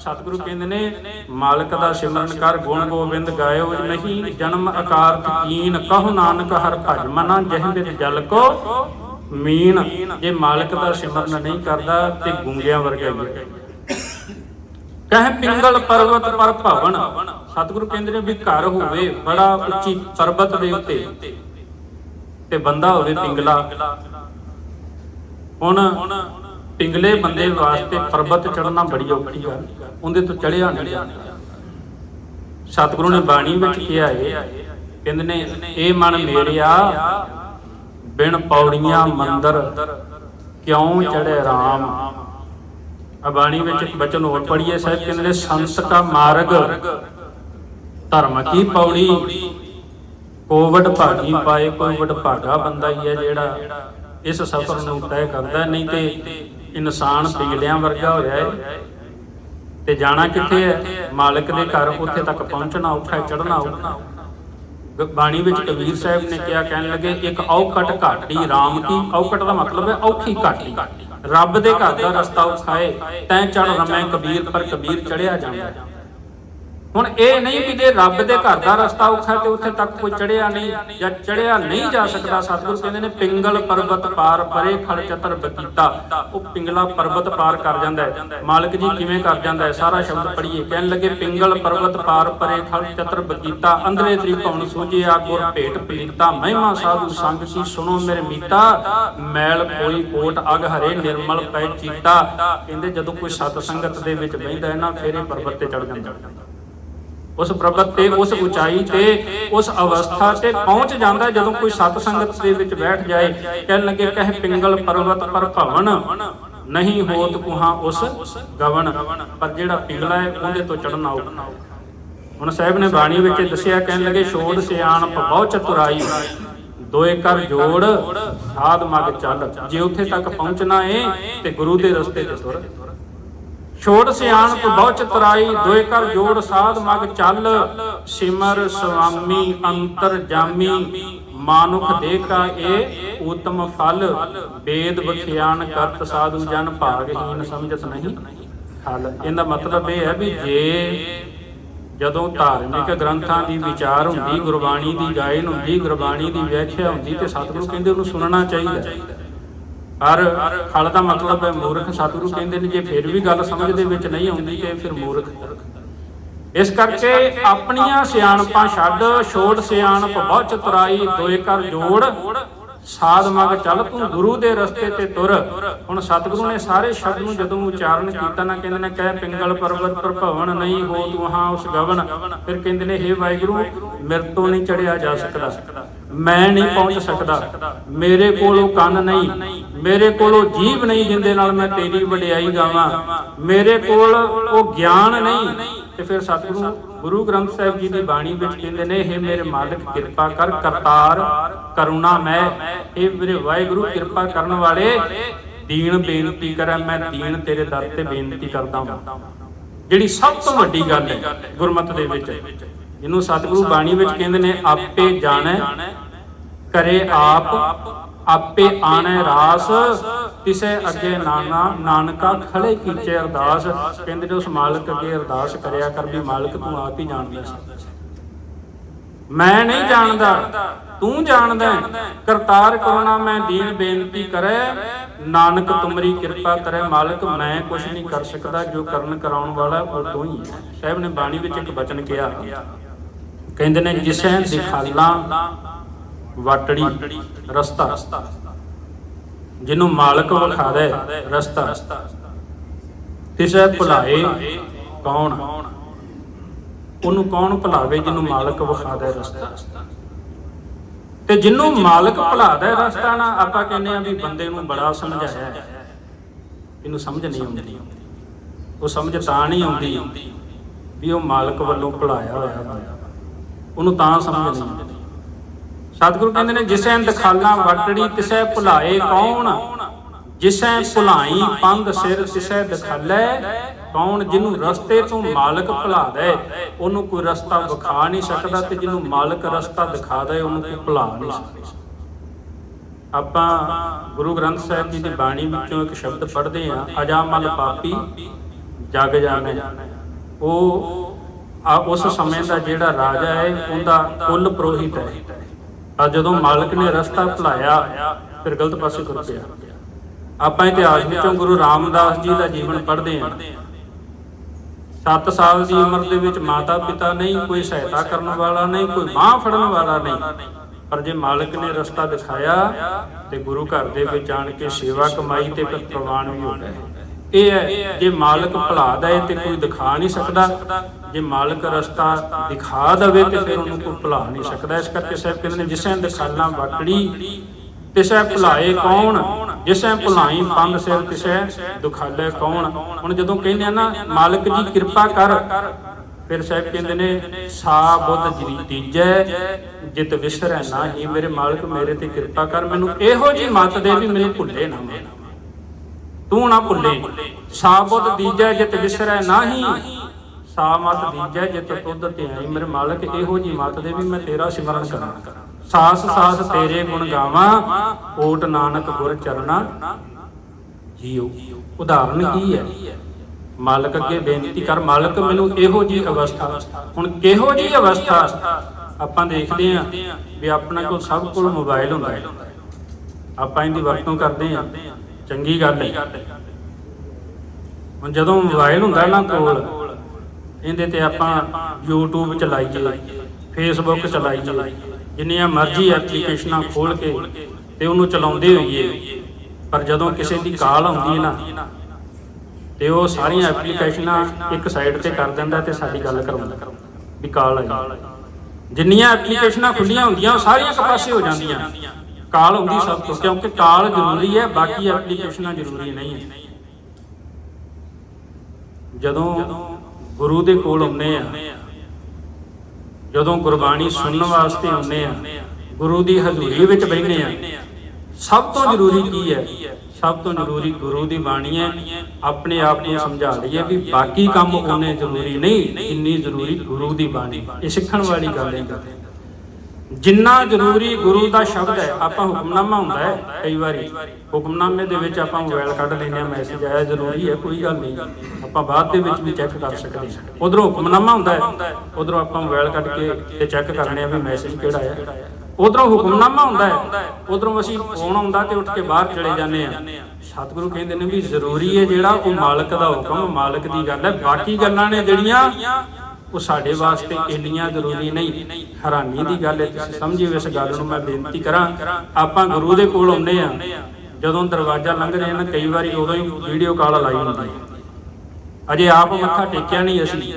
ਸਤਿਗੁਰੂ ਕਹਿੰਦੇ ਨੇ, ਮਾਲਕ ਦਾ ਸਿਮਰਨ ਕਰ, ਗੁਣ ਗੋਬਿੰਦ ਗਾਇਓ ਨਹੀਂ। ਜਨਮ ਆਕਾਰ ਕੀਨ ਕਹੋ ਨਾਨਕ ਹਰ ਭਜ ਮਨਾ, ਜਹ ਬਿਦ ਜਲ ਕੋ। ਮੀਨ, ਜੇ ਮਾਲਕ ਦਾ ਸਿਮਰਨ ਨਹੀਂ ਕਰਦਾ, ਤੇ ਗੁੰਗਿਆਂ ਵਰਗਾ ਹੀ ਹੈ। ਕਹੇ ਪਿੰਗਲ ਪਰਬਤ ਪਰ ਭਵਨ, ਸਤਿਗੁਰੂ ਕਹਿੰਦੇ ਨੇ ਵੀ ਘਰ ਹੋਵੇ ਬੜਾ ਉੱਚੀ ਪਰਬਤ ਦੇ ਉੱਤੇ ਤੇ ਬੰਦਾ ਹੋਵੇ ਪਿੰਗਲਾ। ਹੁਣ ਪਿੰਗਲੇ ਬੰਦੇ ਵਾਸਤੇ ਪਰਬਤ ਚੜਨਾ ਬੜੀ ਔਖੀ ਆ ਉਹਦੇ ਤੋਂ ਚੜਿਆ ਨਹੀਂ ਜਾਂਦਾ। ਸਤਿਗੁਰੂ ਨੇ ਬਾਣੀ ਵਿੱਚ ਕਿਹਾ ਹੈ, ਕਹਿੰਦੇ ਨੇ, ਇਹ ਮਨ ਮੇਰਿਆ, ਬਿਨ ਪੌੜੀਆਂ ਮੰਦਰ ਕਿਉਂ ਚੜੇ RAM ਬਾਣੀ ਵਿੱਚ ਇੱਕ ਬਚਨ ਹੋਰ ਪੜੀਏ ਸਾਹਿਬ, ਕਹਿੰਦੇ ਨੇ, ਸੰਤ ਕਾ ਮਾਰਗ, ਧਰਮ ਕੀ ਪੌੜੀ ਕੋਵਡ ਭਾਗੀ ਪਾਏ, ਕੋਵਡ ਭਾਗਾ ਬੰਦਾ ਹੀ ਹੈ ਜਿਹੜਾ ਇਸ ਸਫ਼ਰ ਨੂੰ ਤੈਅ ਕਰਦਾ ਨਹੀਂ ਤੇ ਇਨਸਾਨ ਪਿੰਗਲਿਆਂ ਵਰਗਾ ਹੋਇਆ ਹੈ। ਤੇ ਜਾਣਾ ਕਿੱਥੇ ਹੈ? ਮਾਲਕ ਦੇ ਘਰ ਉੱਥੇ ਤੱਕ ਪਹੁੰਚਣਾ ਔਖਾ ਚੜਨਾ ਔਖਾ ਬਾਣੀ ਵਿੱਚ ਕਬੀਰ ਸਾਹਿਬ ਨੇ ਕਿਹਾ, ਕਹਿਣ ਲੱਗੇ, ਇੱਕ ਔਕਟ ਘਾਟੀ RAM ਕੀ? ਔਕਟ ਦਾ ਮਤਲਬ ਹੈ ਔਖੀ ਘਾਟੀ। ਰੱਬ ਦੇ ਘਰ ਦਾ ਰਸਤਾ ਔਖਾ ਤੈ ਚੜ ਰਮੈ ਕਬੀਰ ਪਰ ਕਬੀਰ ਚੜਿਆ ਜਾਂਦਾ। ਹੁਣ ਇਹ ਨਹੀਂ ਵੀ ਜੇ ਰੱਬ ਦੇ ਘਰ ਦਾ ਰਸਤਾ ਔਖਾ ਤੇ ਉੱਥੇ ਤੱਕ ਕੋਈ ਚੜਿਆ ਨਹੀਂ ਜਾਂ ਚੜਿਆ ਨਹੀਂ ਜਾ ਸਕਦਾ, ਸਤਿਗੁਰੂ ਕਹਿੰਦੇ ਨੇ ਪਿੰਗਲ ਪਰਬਤ ਪਾਰ ਪਰੇ ਖੜ ਚਤਰ ਬਕੀਤਾ ਉਹ ਪਿੰਗਲਾ ਪਰਬਤ ਪਾਰ ਕਰ ਜਾਂਦਾ ਹੈ। ਮਾਲਕ ਜੀ ਕਿਵੇਂ ਕਰ ਜਾਂਦਾ ਹੈ? ਸਾਰਾ ਸ਼ਬਦ ਪੜ੍ਹੀਏ। ਕਹਿਣ ਲੱਗੇ, ਪਿੰਗਲ ਪਰਬਤ ਪਾਰ ਪਰੇ ਖੜ ਚਤਰ ਬਕੀਤਾ ਅੰਦਰੇ ਤ੍ਰੀ ਭਵਨ ਸੂਝਿਆ ਗੁਰ ਭੇਟ ਪਲੀਤਾ। ਮਹਿਮਾ ਸਾਧੂ ਸੰਗ ਕੀ ਸੁਣੋ ਮੇਰੇ ਮੀਤਾ? ਮੈਲ ਕੋਈ ਕੋਟ ਅਗ ਹਰੇ ਨਿਰਮਲ ਪੈ ਚੀਤਾ। ਕਹਿੰਦੇ, ਜਦੋਂ ਕੋਈ ਸਤ ਸੰਗਤ ਦੇ ਵਿੱਚ ਬਹਿੰਦਾ ਹੈ ਨਾ, ਫਿਰ ਪਰਬਤ ਤੇ ਚੜ ਜਾਂਦਾ। ਉਸ ਪਰਬਤ ਤੇ ਉਸ ਉਚਾਈ ਤੇ ਉਸ ਅਵਸਥਾ ਤੇ ਪਹੁੰਚ ਜਾਂਦਾ ਜਦੋਂ ਕੋਈ ਸਤ ਸੰਗਤ ਦੇ ਵਿੱਚ ਬੈਠ ਜਾਏ, ਕਹਿਣ ਲੱਗੇ, ਕਹੇ ਪਿੰਗਲ ਪਰਬਤ ਪਰ ਭਵਨ, ਨਹੀਂ ਹੋਤ ਕੁਹਾ ਉਸ ਗਵਨ। ਪਰ ਜਿਹੜਾ ਪਿੰਗਲਾ ਹੈ, ਉਹਦੇ ਤੋਂ ਚੜਨਾ ਔਖਾ ਹੁਣ ਸਾਹਿਬ ਨੇ ਬਾਣੀ ਵਿੱਚ ਦੱਸਿਆ, ਕਹਿਣ ਲੱਗੇ, ਛੋੜ ਸਿਆਣਪ ਬਹੁ ਚਤੁਰਾਈ, ਦੋਏ ਕਰ ਜੋੜ, ਸਾਧ ਮਗ ਚੱਲ। ਜੇ ਉੱਥੇ ਤੱਕ ਪਹੁੰਚਣਾ ਏ, ਤੇ ਗੁਰੂ ਦੇ ਰਸਤੇ ਤੇ ਤੁਰ। ਛੋੜ ਸਿਆਣਪ ਬਹੁ ਚਤੁਰਾਈ ਦੋਏ ਕਰ ਜੋੜ ਸਾਧ ਮਗ ਚੱਲ। ਸਿਮਰ ਸੁਆਮੀ ਅੰਤਰ ਜਾਮੀ, ਮਾਨੁਖ ਦੇ ਕਾ ਏ ਉਤਮ ਫਲ। ਵੇਦ ਵਿਖਿਆਨ ਕਰਤ ਸਾਧੂ ਜਨ ਭਾਗਹੀਨ ਸਮਝਤ ਨਹੀਂ। ਹਲ ਇਹਦਾ ਮਤਲਬ ਇਹ ਹੈ ਵੀ ਜੇ ਜਦੋਂ ਧਾਰਮਿਕ ਗ੍ਰੰਥਾਂ ਦੀ ਵਿਚਾਰ ਹੁੰਦੀ, ਗੁਰਬਾਣੀ ਦੀ ਗਾਇਨ ਹੁੰਦੀ, ਗੁਰਬਾਣੀ ਦੀ ਵਿਆਖਿਆ ਹੁੰਦੀ, ਤੇ ਸਤਿਗੁਰੂ ਕਹਿੰਦੇ ਉਹਨੂੰ ਸੁਣਨਾ ਚਾਹੀਦਾ। ਪਰ ਖਲ ਦਾ ਮਤਲਬ ਹੈ ਮੂਰਖ। ਸਤਿਗੁਰੂ ਕਹਿੰਦੇ ਨੇ, ਜੇ ਫਿਰ ਵੀ ਗੱਲ ਸਮਝ ਦੇ ਵਿੱਚ ਨਹੀਂ ਆਉਂਦੀ ਤੇ ਫਿਰ ਮੂਰਖ। ਇਸ ਕਰਕੇ ਆਪਣੀਆਂ ਸਿਆਣਪਾਂ ਛੱਡ ਛੋੜ ਸਿਆਣਪ ਬਹੁ ਚਤੁਰਾਈ ਦੋਏ ਕਰ ਜੋੜ। ਸਾਧ ਮਗ ਚੱਲ ਤੂੰ ਗੁਰੂ ਦੇ ਰਸਤੇ ਤੇ ਤੁਰ। ਹੁਣ ਸਤਿਗੁਰੂ ਨੇ ਸਾਰੇ ਸ਼ਬਦ ਨੂੰ ਜਦੋਂ ਉਚਾਰਨ ਕੀਤਾ ਨਾ, ਕਹਿੰਦੇ ਨੇ, ਕਹਿ ਪਿੰਗਲ ਪਰਬਤ ਪਰ ਨਹੀਂ ਹੋ ਤੂੰ ਹਾਂ ਉਸ ਗਵਨ। ਫਿਰ ਕਹਿੰਦੇ ਨੇ, ਹੇ ਵਾਹਿਗੁਰੂ, ਮੇਰੇ ਤੋਂ ਨਹੀਂ ਚੜਿਆ ਜਾ ਸਕਦਾ। ਮੈਂ ਨਹੀਂ ਪਹੁੰਚ ਸਕਦਾ। ਮੇਰੇ ਕੋਲੋਂ ਕੰਨ ਨਹੀਂ। ਮੇਰੇ ਕੋਲੋਂ ਜੀਭ ਨਹੀਂ ਜਿੰਦੇ ਨਾਲ ਮੈਂ ਤੇਰੀ ਵਡਿਆਈ ਗਾਵਾਂ। ਮੇਰੇ ਕੋਲ ਉਹ ਗਿਆਨ ਨਹੀਂ। ਤੇ ਫਿਰ ਸਤਿਗੁਰੂ ਗੁਰੂ ਗ੍ਰੰਥ ਸਾਹਿਬ ਜੀ ਦੀ ਬਾਣੀ ਵਿੱਚ ਕਹਿੰਦੇ ਨੇ ਇਹ ਮੇਰੇ ਮਾਲਕ ਕਿਰਪਾ ਕਰ ਕਰਤਾਰ ਕਰੁਣਾ ਮੈਂ। ਇਹ ਮੇਰੇ ਵਾਹਿਗੁਰੂ ਕਿਰਪਾ ਕਰਨ ਵਾਲੇ। ਦੀਨ ਬੇਨਤੀ ਕਰਾਂ ਮੈਂ ਦੀਨ ਤੇਰੇ ਦਰ ਤੇ ਬੇਨਤੀ ਕਰਦਾ ਹਾਂ ਜਿਹੜੀ ਸਭ ਤੋਂ ਵੱਡੀ ਗੱਲ ਹੈ ਗੁਰਮਤਿ ਦੇ ਵਿੱਚ। ਇਹਨੂੰ ਸਤਿਗੁਰੂ ਬਾਣੀ ਵਿੱਚ ਕਹਿੰਦੇ ਨੇ ਆਪੇ ਜਾਣੈ ਕਰੇ ਆਪ, ਆਪੇ ਆਣੈ ਰਾਸ, ਤਿਸੇ ਅੱਗੇ ਨਾਨਾ, ਨਾਨਕਾ ਖੜੇ ਕੀਚੇ ਅਰਦਾਸ ਕਹਿੰਦੇ ਨੇ ਉਸ ਮਾਲਕ ਅੱਗੇ ਅਰਦਾਸ ਕਰਿਆ ਕਰ ਵੀ ਮਾਲਕ ਤੂੰ ਆਪ ਹੀ ਜਾਣਦਾ ਹੈ ਮੈਂ ਨਹੀਂ ਜਾਣਦਾ, ਤੂੰ ਜਾਣਦਾ ਕਰਤਾਰ ਕਰੁਣਾ ਮੈਂ ਦੀਨ ਬੇਨਤੀ ਕਰੇ, ਨਾਨਕ ਤੁਮਰੀ ਕਿਰਪਾ ਕਰੇ, ਮਾਲਕ ਮੈਂ ਕੁਝ ਨਹੀਂ ਕਰ ਸਕਦਾ, ਜੋ ਕਰਨ ਕਰਾਉਣ ਵਾਲਾ ਉਹ ਤੂੰ ਹੀ। ਸਾਹਿਬ ਨੇ ਬਾਣੀ ਵਿੱਚ ਇੱਕ ਬਚਨ ਕਿਹਾ, ਕਹਿੰਦੇ ਨੇ ਜਿਸੈ ਦਿਖਾਲਾ ਵਾਟੜੀ ਰਸਤਾ। ਜਿਹਨੂੰ ਮਾਲਕ ਵਿਖਾਵੇ ਰਸਤਾ। ਤਿਸੈ ਭੁਲਾਏ ਕੌਣ? ਉਹਨੂੰ ਕੌਣ ਭੁਲਾਵੇ ਜਿਹਨੂੰ ਮਾਲਕ ਵਿਖਾਦਾ ਰਸਤਾ? ਤੇ ਜਿਹਨੂੰ ਮਾਲਕ ਭੁਲਾਦਾ ਰਸਤਾ ਨਾ ਆਪਾਂ ਕਹਿੰਦੇ ਆ ਵੀ ਬੰਦੇ ਨੂੰ ਬੜਾ ਸਮਝਾਇਆ ਹੈ। ਇਹਨੂੰ ਸਮਝ ਨਹੀਂ ਆਉਂਦੀ। ਉਹ ਸਮਝ ਤਾਂ ਨਹੀਂ ਆਉਂਦੀ ਵੀ ਉਹ ਮਾਲਕ ਵੱਲੋਂ ਭੁਲਾਇਆ ਹੋਇਆ ਉਹਨੂੰ ਤਾਂ ਸਮਝ ਨਹੀਂ ਆਉਂਦੀ। ਸਤਿਗੁਰੂ ਕਹਿੰਦੇ ਨੇ, ਜਿਸੈ ਦਖਾਲਾਂ ਵਟੜੀ, ਤਿਸੈ ਭੁਲਾਏ ਕੌਣ? ਜਿਸੈ ਭੁਲਾਈ ਪੰਧ ਸਿਰ, ਤਿਸੈ ਦਖਾਲੇ ਕੌਣ? ਜਿਹਨੂੰ ਰਸਤੇ ਤੋਂ ਮਾਲਕ ਭੁਲਾਦਾ ਹੈ ਉਹਨੂੰ ਕੋਈ ਰਸਤਾ ਵਿਖਾ ਨਹੀਂ ਸਕਦਾ ਤੇ ਜਿਹਨੂੰ ਮਾਲਕ ਰਸਤਾ ਦਿਖਾਦਾ ਹੈ ਉਹਨੂੰ ਕੋਈ ਭੁਲਾ ਨਹੀਂ ਸਕਦਾ। ਆਪਾਂ ਗੁਰੂ ਗ੍ਰੰਥ ਸਾਹਿਬ ਜੀ ਦੀ ਬਾਣੀ ਵਿੱਚੋਂ ਇੱਕ ਸ਼ਬਦ ਪੜ੍ਹਦੇ ਆ ਅਜਾਮਲ ਪਾਪੀ, ਜਗ ਜਾਣੇ। ਉਹ ਆ, ਉਸ ਸਮੇਂ ਦਾ ਜਿਹੜਾ ਰਾਜਾ ਹੈ, ਉਹਦਾ ਕੁੱਲ ਪ੍ਰੋਹਿਤ ਹੈ। ਆ ਜਦੋਂ ਮਾਲਕ ਨੇ ਰਸਤਾ ਭੁਲਾਇਆ, ਫਿਰ ਗਲਤ ਪਾਸੇ ਤੁਰ ਪਿਆ ਆਪਾਂ ਇਤਿਹਾਸ ਵਿੱਚੋਂ ਗੁਰੂ ਰਾਮਦਾਸ ਜੀ ਦਾ ਜੀਵਨ ਪੜ੍ਹਦੇ ਹਾਂ। 7 ਸਾਲ ਦੀ ਉਮਰ ਦੇ ਵਿੱਚ ਮਾਤਾ ਪਿਤਾ ਨਹੀਂ, ਕੋਈ ਸਹਾਇਤਾ ਕਰਨ ਵਾਲਾ ਨਹੀਂ, ਕੋਈ ਬਾਹ ਫੜਨ ਵਾਲਾ ਨਹੀਂ। ਪਰ ਜੇ ਮਾਲਕ ਨੇ ਰਸਤਾ ਦਿਖਾਇਆ, ਤੇ ਗੁਰੂ ਘਰ ਦੇ ਵਿੱਚ ਆਣ ਕੇ ਸੇਵਾ ਕਮਾਈ ਤੇ ਪ੍ਰਵਾਨ ਵੀ ਹੋ ਗਏ। ਇਹ ਹੈ, ਜੇ ਮਾਲਕ ਭੁਲਾ ਹੈ ਤੇ ਕੋਈ ਦਿਖਾ ਨਹੀਂ ਸਕਦਾ ਜੇ ਮਾਲਕ ਰਸਤਾ ਦਿਖਾ ਦਵੇ ਤੇ ਫਿਰ ਉਹਨੂੰ ਕੋਈ ਭੁਲਾ ਨਹੀਂ ਸਕਦਾ। ਇਸ ਕਰਕੇ ਸਾਹਿਬ ਕਹਿੰਦੇ ਨੇ, ਜਿਸੈਂ ਦਿਖਾਲਾਂ ਵਕੜੀ ਤਿਸੈ ਭੁਲਾਏ ਕੌਣ? ਜਿਸੈ ਭੁਲਾਈ ਪੰਗ ਸਿਰ ਤਿਸੈ ਦੁਖਾਲੇ ਕੌਣ? ਹੁਣ ਜਦੋਂ ਕਹਿੰਦੇ ਆ ਨਾ, ਮਾਲਕ ਜੀ ਕਿਰਪਾ ਕਰ, ਫਿਰ ਸਾਹਿਬ ਕਹਿੰਦੇ ਨੇ ਸਾ ਬੁੱਧ ਜੀ ਤੀਜੈ, ਜਿਤ ਵਿਸਰੈ ਨਾਹੀ, ਮੇਰੇ ਮਾਲਕ ਮੇਰੇ ਤੇ ਕਿਰਪਾ ਕਰ, ਮੈਨੂੰ ਇਹੋ ਜੀ ਮਤ ਦੇ ਵੀ ਮੈਨੂੰ ਭੁੱਲੇ ਨਾ ਤੂੰ ਨਾ ਭੁੱਲੇ। ਸਾ ਬੁੱਧ ਦੀਜੈ ਜਿਤ ਵਿਸਰੈ ਨਾਹੀ ਸਾ ਮਤ ਦੀਜੈ, ਜਿਤ ਤੁਧ ਧਿਆਈ। ਮੇਰੇ ਮਾਲਕ ਇਹੋ ਜੀ ਮਤ ਦੇ ਵੀ ਮੈਂ ਤੇਰਾ ਸਿਮਰਨ ਕਰਾਂ। ਸਾਸ ਸਾਸ ਤੇਰੇ ਗੁਣ ਗਾਵਾਂ, ਓਟ ਨਾਨਕ ਗੁਰ ਚਰਣਾ ਜੀਓ, ਉਦਾਹਰਨ ਕੀ ਹੈ? ਮਾਲਕ ਅੱਗੇ ਬੇਨਤੀ ਕਰ, ਮਾਲਕ ਮੈਨੂੰ ਇਹੋ ਜੀ ਅਵਸਥਾ। ਹੁਣ ਕਿਹੋ ਜੀ ਅਵਸਥਾ? ਆਪਾਂ ਦੇਖਦੇ ਹਾਂ ਵੀ ਆਪਣਾ ਕੋਲ ਸਭ ਕੋਲ ਮੋਬਾਈਲ ਹੁੰਦਾ ਹੈ। ਆਪਾਂ ਇਹਦੀ ਵਰਤੋਂ ਕਰਦੇ ਹਾਂ। ਚੰਗੀ ਗੱਲ ਹੈ। ਹੁਣ ਜਦੋਂ ਮੋਬਾਈਲ ਹੁੰਦਾ ਨਾ ਕੋਲ ਇਹਦੇ ਤੇ ਆਪਾਂ YouTube ਚਲਾਈਏ, Facebook ਚਲਾਈਏ, ਜਿੰਨੀਆਂ ਮਰਜ਼ੀ ਐਪਲੀਕੇਸ਼ਨਾਂ ਖੋਲ ਕੇ ਤੇ ਉਹਨੂੰ ਚਲਾਉਂਦੇ ਹੋਈਏ। ਪਰ ਜਦੋਂ ਕਿਸੇ ਦੀ ਕਾਲ ਆਉਂਦੀ ਹੈ ਨਾ, ਤੇ ਉਹ ਸਾਰੀਆਂ ਐਪਲੀਕੇਸ਼ਨਾਂ ਇੱਕ ਸਾਈਡ ਤੇ ਕਰ ਦਿੰਦਾ ਤੇ ਸਾਡੀ ਗੱਲ ਕਰਾਉਂਦਾ, ਵੀ ਕਾਲ ਆਈ। ਜਿੰਨੀਆਂ ਐਪਲੀਕੇਸ਼ਨਾਂ ਖੁੱਲੀਆਂ ਹੁੰਦੀਆਂ, ਉਹ ਸਾਰੀਆਂ ਇੱਕ ਪਾਸੇ ਹੋ ਜਾਂਦੀਆਂ। ਕਾਲ ਹੁੰਦੀ ਸਭ ਤੋਂ, ਕਿਉਂਕਿ ਕਾਲ ਜ਼ਰੂਰੀ ਹੈ, ਬਾਕੀ ਐਪਲੀਕੇਸ਼ਨਾਂ ਜ਼ਰੂਰੀ ਨਹੀਂ ਹੈ। ਜਦੋਂ ਗੁਰੂ ਦੇ ਕੋਲ ਆਉਂਦੇ ਆ। ਜਦੋਂ ਗੁਰਬਾਣੀ ਸੁਣਨ ਵਾਸਤੇ ਆਉਂਦੇ ਆ ਗੁਰੂ ਦੀ ਹਜ਼ੂਰੀ ਵਿੱਚ ਬੈਠੇ ਆ। ਸਭ ਤੋਂ ਜ਼ਰੂਰੀ ਕੀ ਹੈ? ਸਭ ਤੋਂ ਜ਼ਰੂਰੀ ਗੁਰੂ ਦੀ ਬਾਣੀ ਹੈ। ਆਪਣੇ ਆਪ ਨੂੰ ਸਮਝਾ ਲਈਏ ਵੀ ਬਾਕੀ ਕੰਮ ਉਹਨੇ ਜ਼ਰੂਰੀ ਨਹੀਂ ਜਿੰਨੀ ਜ਼ਰੂਰੀ ਗੁਰੂ ਦੀ ਬਾਣੀ ਇਹ ਸਿੱਖਣ ਵਾਲੀ ਗੱਲ ਹੈ। ਜਿੰਨਾ ਜ਼ਰੂਰੀ ਗੁਰੂ ਦਾ ਸ਼ਬਦ ਹੈ, ਆਪਾਂ ਹੁਕਮਨਾਮਾ ਹੁੰਦਾ ਹੈ ਕਈ ਵਾਰੀ। ਹੁਕਮਨਾਮੇ ਦੇ ਵਿੱਚ ਆਪਾਂ ਮੋਬਾਈਲ ਕੱਢ ਲੈਂਦੇ ਆ ਮੈਸੇਜ ਆਇਆ ਜ਼ਰੂਰੀ ਹੈ, ਕੋਈ ਗੱਲ ਨਹੀਂ। ਆਪਾਂ ਬਾਅਦ ਦੇ ਵਿੱਚ ਵੀ ਚੈੱਕ ਕਰ ਸਕਦੇ ਹਾਂ। ਉਧਰੋਂ ਹੁਕਮਨਾਮਾ ਹੁੰਦਾ ਹੈ, ਉਧਰੋਂ ਆਪਾਂ ਮੋਬਾਈਲ ਕੱਢ ਕੇ ਤੇ ਚੈੱਕ ਕਰਨੇ ਆ ਵੀ ਮੈਸੇਜ ਕਿਹੜਾ ਆਇਆ ਉਧਰੋਂ ਹੁਕਮਨਾਮਾ ਹੁੰਦਾ ਹੈ, ਉਧਰੋਂ ਅਸੀਂ ਫੋਨ ਆਉਂਦਾ ਤੇ ਉੱਠ ਕੇ ਬਾਹਰ ਚਲੇ ਜਾਂਦੇ ਆ ਸਤਿਗੁਰੂ ਕਹਿੰਦੇ ਨੇ ਵੀ ਜ਼ਰੂਰੀ ਹੈ ਜਿਹੜਾ ਉਹ ਮਾਲਕ ਦਾ ਹੁਕਮ, ਮਾਲਕ ਦੀ ਗੱਲ ਹੈ। ਬਾਕੀ ਗੱਲਾਂ ਨੇ ਜਿਹੜੀਆਂ ਉਹ ਸਾਡੇ ਵਾਸਤੇ ਇੰਨੀਆਂ ਜ਼ਰੂਰੀ ਨਹੀਂ। ਹੈਰਾਨੀ ਦੀ ਗੱਲ ਹੈ, ਤੁਸੀਂ ਸਮਝਿਓ ਇਸ ਗੱਲ ਨੂੰ, ਮੈਂ ਬੇਨਤੀ ਕਰਾਂ, ਆਪਾਂ ਗੁਰੂ ਦੇ ਕੋਲ ਆਉਂਦੇ ਆ ਜਦੋਂ ਦਰਵਾਜ਼ਾ ਲੰਘਦੇ ਆ ਨਾ, ਕਈ ਵਾਰੀ ਉਦੋਂ ਹੀ ਵੀਡੀਓ ਕਾਲ ਲਾਈ ਹੁੰਦੀ ਹੈ। ਅਜੇ ਆਪ ਮੱਥਾ ਟੇਕਿਆ ਨਹੀਂ ਅਸੀਂ।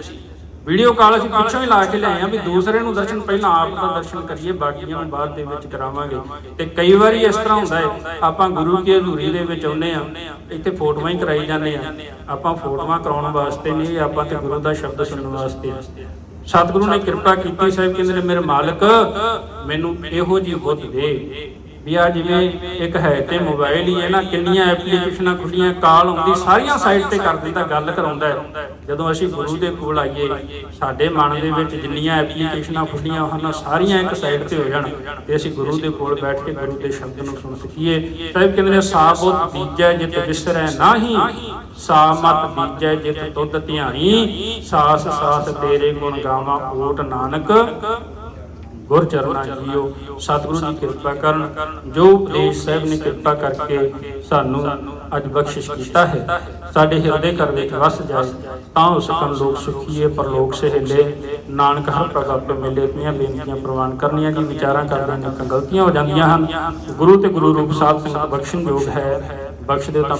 ਵੀਡੀਓ ਕਾਲ ਅਸੀਂ ਪਿੱਛੋਂ ਹੀ ਲਾ ਕੇ ਲਿਆਏ ਆ ਵੀ ਦੂਸਰੇ ਨੂੰ ਦਰਸ਼ਨ ਪਹਿਲਾਂ ਆਪ ਦਾ ਦਰਸ਼ਨ ਕਰੀਏ, ਬਾਕੀਆਂ ਨੂੰ ਬਾਅਦ ਦੇ ਵਿੱਚ ਕਰਾਵਾਂਗੇ। ਤੇ ਕਈ ਵਾਰੀ ਇਸ ਤਰ੍ਹਾਂ ਹੁੰਦਾ ਹੈ, ਆਪਾਂ ਗੁਰੂ ਕੀ ਹਜ਼ੂਰੀ ਦੇ ਵਿੱਚ ਆਉਂਦੇ ਆ ਇੱਥੇ ਫੋਟੋਆਂ ਹੀ ਕਰਾਈ ਜਾਂਦੇ ਆ ਆਪਾਂ ਫੋਟੋਆਂ ਕਰਾਉਣ ਵਾਸਤੇ ਨਹੀਂ, ਆਪਾਂ ਤੇ ਗੁਰੂ ਦਾ ਸ਼ਬਦ ਸੁਣਨ ਵਾਸਤੇ ਆ ਸਤਿਗੁਰੂ ਨੇ ਕਿਰਪਾ ਕੀਤੀ, ਸਾਹਿਬ ਕਹਿੰਦੇ ਨੇ, ਮੇਰੇ ਮਾਲਕ, ਮੈਨੂੰ ਇਹੋ ਜੀ ਬੁੱਧ ਦੇ। ਵੀ ਆ ਜਿਵੇਂ ਇੱਕ ਹੈ ਤੇ ਮੋਬਾਈਲ ਹੀ ਹੈ ਨਾ, ਕਿੰਨੀਆਂ ਐਪਲੀਕੇਸ਼ਨਾਂ ਖੁੱਲੀਆਂ ਕਾਲ ਆਉਂਦੀ, ਸਾਰੀਆਂ ਸਾਈਡ ਤੇ ਕਰ ਦਿੰਦਾ, ਗੱਲ ਕਰਾਉਂਦਾ ਜਦੋਂ ਅਸੀਂ ਗੁਰੂ ਦੇ ਕੋਲ ਆਈਏ, ਸਾਡੇ ਮਨ ਦੇ ਵਿੱਚ ਜਿੰਨੀਆਂ ਐਪਲੀਕੇਸ਼ਨਾਂ ਖੁੱਲੀਆਂ ਹਨ, ਸਾਰੀਆਂ ਇੱਕ ਸਾਈਡ ਤੇ ਹੋ ਜਾਣ ਤੇ ਅਸੀਂ ਗੁਰੂ ਦੇ ਕੋਲ ਬੈਠ ਕੇ ਗੁਰੂ ਦੇ ਸ਼ਬਦ ਨੂੰ ਸੁਣ ਸਕੀਏ। ਸਾਹਿਬ ਕਹਿੰਦੇ ਨੇ ਸਾਬੁਤ ਬੀਜੈ ਜਿਤ ਵਿਸਰੈ ਨਾਹੀ ਸਾ ਮਤ ਬੀਜੈ ਜਿਤ ਤੁਧ ਧਿਆਈ ਸਾਸ ਸਾਸ ਤੇਰੇ ਗੁਣ ਗਾਵਾਂ ਓਟ ਨਾਨਕ। ਗੁਰ ਚਰਨਾ ਜੀਓ, ਸਤਿਗੁਰੂ ਜੀ ਕਿਰਪਾ ਕਰਨ, ਜੋ ਉਪਦੇਸ਼ ਸਾਹਿਬ ਨੇ ਕਿਰਪਾ ਕਰਕੇ ਸਾਨੂੰ ਅੱਜ ਬਖਸ਼ਿਸ਼ ਕੀਤਾ ਹੈ। ਸਾਡੇ ਹਿਰਦੇ ਘਰ ਵਿੱਚ ਵਸ ਜਾਏ, ਤਾਂ ਉਸ ਕਨ ਲੋਕ ਸੁਖੀਏ ਪਰਲੋਕ ਸਹਿਲੇ, ਨਾਨਕ ਹਰ ਪ੍ਰਗਟ ਮਿਲੇ ਇਤਨੀਆਂ ਬੇਨਤੀਆਂ ਪ੍ਰਵਾਨ ਕਰਨੀਆਂ ਜੀ ਵਿਚਾਰਾਂ ਕਰਦੇ ਨੇ ਗਲਤੀਆਂ ਹੋ ਜਾਂਦੀਆਂ ਹਨ। ਗੁਰੂ ਤੇ ਗੁਰੂ ਰੂਪ ਸਾਹਿਬ ਸੰਗਤ ਬਖਸ਼ਣ ਹੈ। ਬਖਸ਼ ਦੇ ਤਾਂ